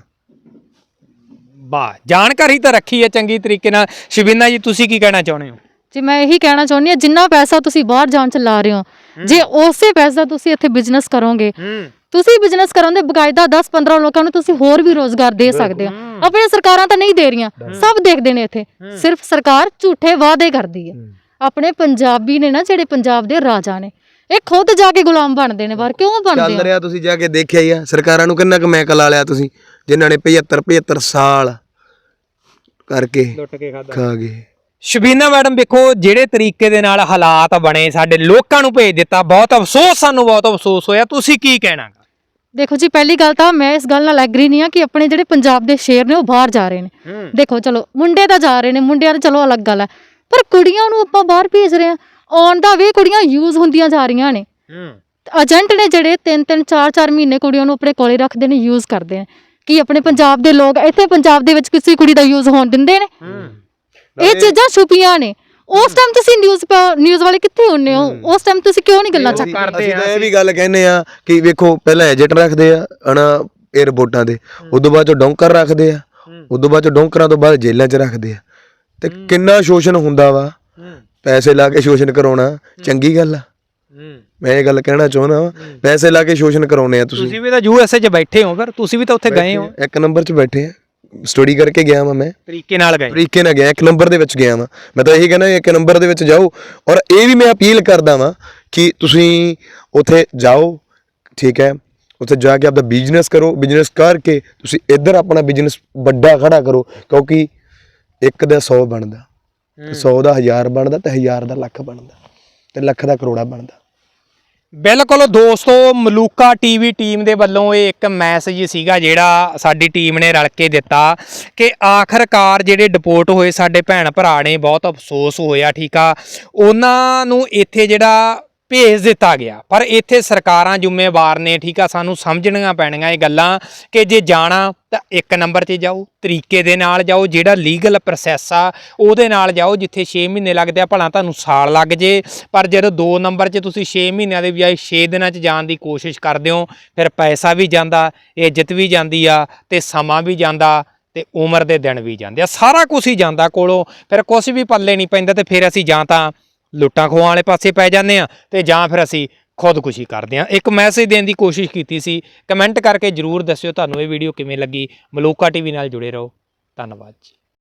ਵਾਹ ਜਾਣਕਾਰੀ ਤਾਂ ਰੱਖੀ ਹੈ ਚੰਗੀ ਤਰੀਕੇ ਨਾਲ। ਸ਼ਿਵਿੰਨਾ ਜੀ ਤੁਸੀਂ ਕੀ ਕਹਿਣਾ ਚਾਹੁੰਦੇ ਹੋ? ਜੀ ਮੈਂ ਇਹੀ ਕਹਿਣਾ ਚਾਹੁੰਦੀ ਹਾਂ ਜਿੰਨਾ ਪੈਸਾ ਤੁਸੀਂ ਬਾਹਰ ਜਾਣ ਚ ਲਾ ਰਹੇ ਹੋ ਜੇ ਉਸੇ ਪੈਸਾ ਤੁਸੀਂ ਇੱਥੇ ਬਿਜ਼ਨਸ ਕਰੋਗੇ ਹੂੰ। ਤੁਸੀਂ ਬਿਜ਼ਨਸ ਕਰਾਉਂਦੇ ਬਕਾਇਦਾ 10-15 ਲੋਕਾਂ ਨੂੰ ਤੁਸੀਂ ਹੋਰ ਵੀ ਰੋਜ਼ਗਾਰ ਦੇ ਸਕਦੇ ਹੋ। ਆਪਣੀਆਂ ਸਰਕਾਰਾਂ ਤਾਂ ਨਹੀਂ ਦੇ ਰਹੀਆਂ ਸਭ ਦੇਖਦੇ ਨੇ ਇੱਥੇ। ਸਿਰਫ ਸਰਕਾਰ ਝੂਠੇ ਵਾਅਦੇ ਕਰਦੀ ਹੈ। ਆਪਣੇ ਪੰਜਾਬੀ ਨੇ ਨਾ ਜਿਹੜੇ ਪੰਜਾਬ ਦੇ ਰਾਜਾ ਨੇ ਇਹ ਖੁਦ ਜਾ ਕੇ ਗੁਲਾਮ ਬਣਦੇ ਨੇ ਬਾਹਰ। ਕਿਉਂ ਬਣਦੇ ਚੱਲ ਆ? ਰਿਹਾ ਤੁਸੀਂ ਜਾ ਕੇ ਦੇਖਿਆ ਹੀ ਆ ਸਰਕਾਰਾਂ ਨੂੰ ਕਿੰਨਾ ਕੁ ਮੈਕ ਲਾ ਲਿਆ ਤੁਸੀਂ ਜਿਨ੍ਹਾਂ ਨੇ 75 75 ਸਾਲ ਕਰਕੇ ਲੁੱਟ ਕੇ ਖਾਦਾ ਖਾ ਗਏ। ਸ਼ਬੀਨਾ ਮੈਡਮ ਵੇਖੋ ਜਿਹੜੇ ਤਰੀਕੇ ਦੇ ਨਾਲ ਹਾਲਾਤ ਬਣੇ ਸਾਡੇ ਲੋਕਾਂ ਨੂੰ ਭੇਜ ਦਿੱਤਾ ਬਹੁਤ ਅਫਸੋਸ ਸਾਨੂੰ ਬਹੁਤ ਅਫਸੋਸ ਹੋਇਆ। ਤੁਸੀਂ ਕੀ ਕਹਿਣਾ ਦੇਖੋ ਜੀ ਪਹਿਲੀ ਗੱਲ ਤਾਂ ਮੈਂ ਇਸ ਗੱਲ ਨਾਲ ਐਗਰੀ ਨਹੀਂ ਆ ਕਿ ਆਪਣੇ ਜਿਹੜੇ ਪੰਜਾਬ ਦੇ ਸ਼ੇਰ ਨੇ ਉਹ ਬਾਹਰ ਜਾ ਰਹੇ ਨੇ। ਦੇਖੋ ਚਲੋ ਮੁੰਡੇ ਤਾਂ ਜਾ ਰਹੇ ਨੇ ਮੁੰਡਿਆਂ ਦਾ ਚਲੋ ਅਲੱਗ ਗੱਲ ਹੈ ਪਰ ਕੁੜੀਆਂ ਨੂੰ ਆਪਾਂ ਬਾਹਰ ਭੇਜ ਰਹੇ ਆ ਔਨ ਦਾ ਵੇ ਕੁੜੀਆਂ ਯੂਜ਼ ਹੁੰਦੀਆਂ ਜਾ ਰਹੀਆਂ ਨੇ। ਏਜੰਟ ਨੇ ਜਿਹੜੇ 3-3 4-4 ਮਹੀਨੇ ਕੁੜੀਆਂ ਨੂੰ ਆਪਣੇ ਕੋਲੇ ਰੱਖਦੇ ਨੇ ਯੂਜ਼ ਕਰਦੇ ਨੇ। ਕੀ ਆਪਣੇ ਪੰਜਾਬ ਦੇ ਲੋਕ ਇੱਥੇ ਪੰਜਾਬ ਦੇ ਵਿੱਚ ਕਿਸੇ ਕੁੜੀ ਦਾ ਯੂਜ਼ ਹੋਣ ਦਿੰਦੇ ਨੇ। ਇਹ ਚੀਜ਼ਾਂ ਛੁਪੀਆਂ ਨੇ। ਉਸ ਟਾਈਮ ਤੁਸੀਂ ਨਿਊਜ਼ ਨਿਊਜ਼ ਵਾਲੇ ਕਿੱਥੇ ਹੁੰਨੇ ਹੋ? ਉਸ ਟਾਈਮ ਤੁਸੀਂ ਕਿਉਂ ਨਹੀਂ ਗੱਲਾਂ ਚੱਕ ਕਰਦੇ ਅਸੀਂ ਆ ਤਾਂ ਇਹ ਵੀ ਗੱਲ ਕਹਿੰਦੇ ਆ ਕਿ ਵੇਖੋ ਪਹਿਲਾਂ ਏਜੰਟ ਰੱਖਦੇ ਆ ਹਨਾ 에어ਪੋਰਟਾਂ ਦੇ ਉਦੋਂ ਬਾਅਦ ਚ ਡੌਂਕਰ ਰੱਖਦੇ ਆ। ਉਦੋਂ ਬਾਅਦ ਚ ਡੌਂਕਰਾਂ ਤੋਂ ਬਾਅਦ ਜੇਲ੍ਹਾਂ 'ਚ ਰੱਖਦੇ ਆ। ਤੇ ਕਿੰਨਾ ਸ਼ੋਸ਼ਣ ਹੁੰਦਾ ਵਾ। ਪੈਸੇ ਲਾ ਕੇ ਸ਼ੋਸ਼ਣ ਕਰਾਉਣਾ ਚੰਗੀ ਗੱਲ ਆ। ਮੈਂ ਇਹ ਗੱਲ ਕਹਿਣਾ ਚਾਹੁੰਦਾ ਵਾਂ ਪੈਸੇ ਲਾ ਕੇ ਸ਼ੋਸ਼ਣ ਕਰਾਉਨੇ ਆ ਤੁਸੀਂ। ਤੁਸੀਂ ਵੀ ਤਾਂ ਯੂਐਸਏ 'ਚ ਬੈਠੇ ਹੋ ਫਿਰ ਤੁਸੀਂ ਵੀ ਤਾਂ ਉੱਥੇ ਗਏ ਹੋ। ਇੱਕ ਨੰਬਰ 'ਚ ਬੈਠੇ ਆ। ਸਟੱਡੀ ਕਰਕੇ ਗਿਆ ਵਾਂ ਮੈਂ। ਤਰੀਕੇ ਨਾਲ ਗਏ। ਤਰੀਕੇ ਨਾਲ ਗਿਆ ਇੱਕ ਨੰਬਰ ਦੇ ਵਿੱਚ ਗਿਆ ਵਾਂ। ਮੈਂ ਤਾਂ ਇਹੀ ਕਹਿੰਦਾ ਇੱਕ ਨੰਬਰ ਦੇ ਵਿੱਚ ਜਾਓ। ਔਰ ਇਹ ਵੀ ਮੈਂ ਅਪੀਲ ਕਰਦਾ ਵਾਂ ਕਿ ਤੁਸੀਂ ਉੱਥੇ ਜਾਓ ਠੀਕ ਹੈ? ਉੱਥੇ ਜਾ ਕੇ ਆਪਦਾ ਬਿਜ਼ਨਸ ਕਰੋ ਬਿਜ਼ਨਸ ਕਰਕੇ ਤੁਸੀਂ ਇੱਧਰ ਆਪਣਾ ਬਿਜ਼ਨਸ ਵੱਡਾ ਖੜਾ ਕਰੋ ਕਿਉਂਕਿ ਇੱਕ ਦਾ 100 ਬਣਦਾ 100 ਦਾ 1000 ਬਣਦਾ ਤੇ 1000 ਦਾ ਲੱਖ ਬਣਦਾ ਤੇ ਲੱਖ ਦਾ ਕਰੋੜਾ ਬਣਦਾ। ਬਿਲਕੁਲ ਦੋਸਤੋ, ਮਲੂਕਾ ਟੀਵੀ ਟੀਮ ਦੇ ਵੱਲੋਂ ਇਹ ਇੱਕ ਮੈਸੇਜ ਸੀਗਾ ਜਿਹੜਾ ਸਾਡੀ ਟੀਮ ਨੇ ਰਲ ਕੇ ਦਿੱਤਾ ਕਿ ਆਖਰਕਾਰ ਜਿਹੜੇ ਡਿਪੋਰਟ ਹੋਏ ਸਾਡੇ ਭੈਣ ਭਰਾ ਨੇ, ਬਹੁਤ ਅਫਸੋਸ ਹੋਇਆ, ਠੀਕ ਆ। ਉਹਨਾਂ ਨੂੰ ਇੱਥੇ ਜਿਹੜਾ ਭੇਜ ਦਿੱਤਾ ਗਿਆ। ਪਰ ਇੱਥੇ ਸਰਕਾਰਾਂ ਜ਼ਿੰਮੇਵਾਰ ਨੇ, ਠੀਕ ਆ, ਸਾਨੂੰ ਸਮਝਣੀਆਂ ਪੈਣੀਆਂ ਇਹ ਗੱਲਾਂ ਕਿ ਜੇ ਜਾਣਾ ਤਾਂ ਇੱਕ ਨੰਬਰ 'ਤੇ ਜਾਓ, ਤਰੀਕੇ ਦੇ ਨਾਲ ਜਾਓ, ਜਿਹੜਾ ਲੀਗਲ ਪ੍ਰੋਸੈਸ ਆ, ਉਹਦੇ ਨਾਲ ਜਾਓ, ਜਿੱਥੇ 6 ਮਹੀਨੇ ਲੱਗਦੇ ਆ, ਭਲਾ ਤੁਹਾਨੂੰ ਸਾਲ ਲੱਗ ਜੇ। ਪਰ ਜਦੋਂ 2 ਨੰਬਰ 'ਚ ਤੁਸੀਂ 6 ਮਹੀਨਿਆਂ ਦੇ ਬਜਾਏ 6 ਦਿਨਾਂ 'ਚ ਜਾਣ ਦੀ ਕੋਸ਼ਿਸ਼ ਕਰਦੇ ਹੋ, ਫਿਰ ਪੈਸਾ ਵੀ ਜਾਂਦਾ, ਇੱਜ਼ਤ ਵੀ ਜਾਂਦੀ ਆ, ਤੇ ਸਮਾਂ ਵੀ ਜਾਂਦਾ, ਤੇ ਉਮਰ ਦੇ ਦਿਨ ਵੀ ਜਾਂਦੇ ਆ। ਸਾਰਾ ਕੁਝ ਹੀ ਜਾਂਦਾ ਕੋਲੋਂ, ਫਿਰ ਕੁਝ ਵੀ ਪੱਲੇ ਨਹੀਂ ਪੈਂਦਾ ਤੇ ਫਿਰ ਅਸੀਂ ਜਾਂ ਤਾਂ ਲੁੱਟਾਂ ਖੋਹਾਂ ਵਾਲੇ ਪਾਸੇ ਪੈ ਜਾਂਦੇ ਆ ਤੇ ਜਾਂ ਫਿਰ ਅਸੀਂ ਖੁਦਕੁਸ਼ੀ ਕਰਦੇ ਆ ਇੱਕ ਮੈਸੇਜ ਦੇਣ ਦੀ ਕੋਸ਼ਿਸ਼ ਕੀਤੀ ਸੀ। ਕਮੈਂਟ ਕਰਕੇ ਜਰੂਰ ਦੱਸਿਓ ਤੁਹਾਨੂੰ ਇਹ ਵੀਡੀਓ ਕਿਵੇਂ ਲੱਗੀ। ਮਲੂਕਾ ਟੀਵੀ ਨਾਲ ਜੁੜੇ ਰਹੋ। ਧੰਨਵਾਦ ਜੀ।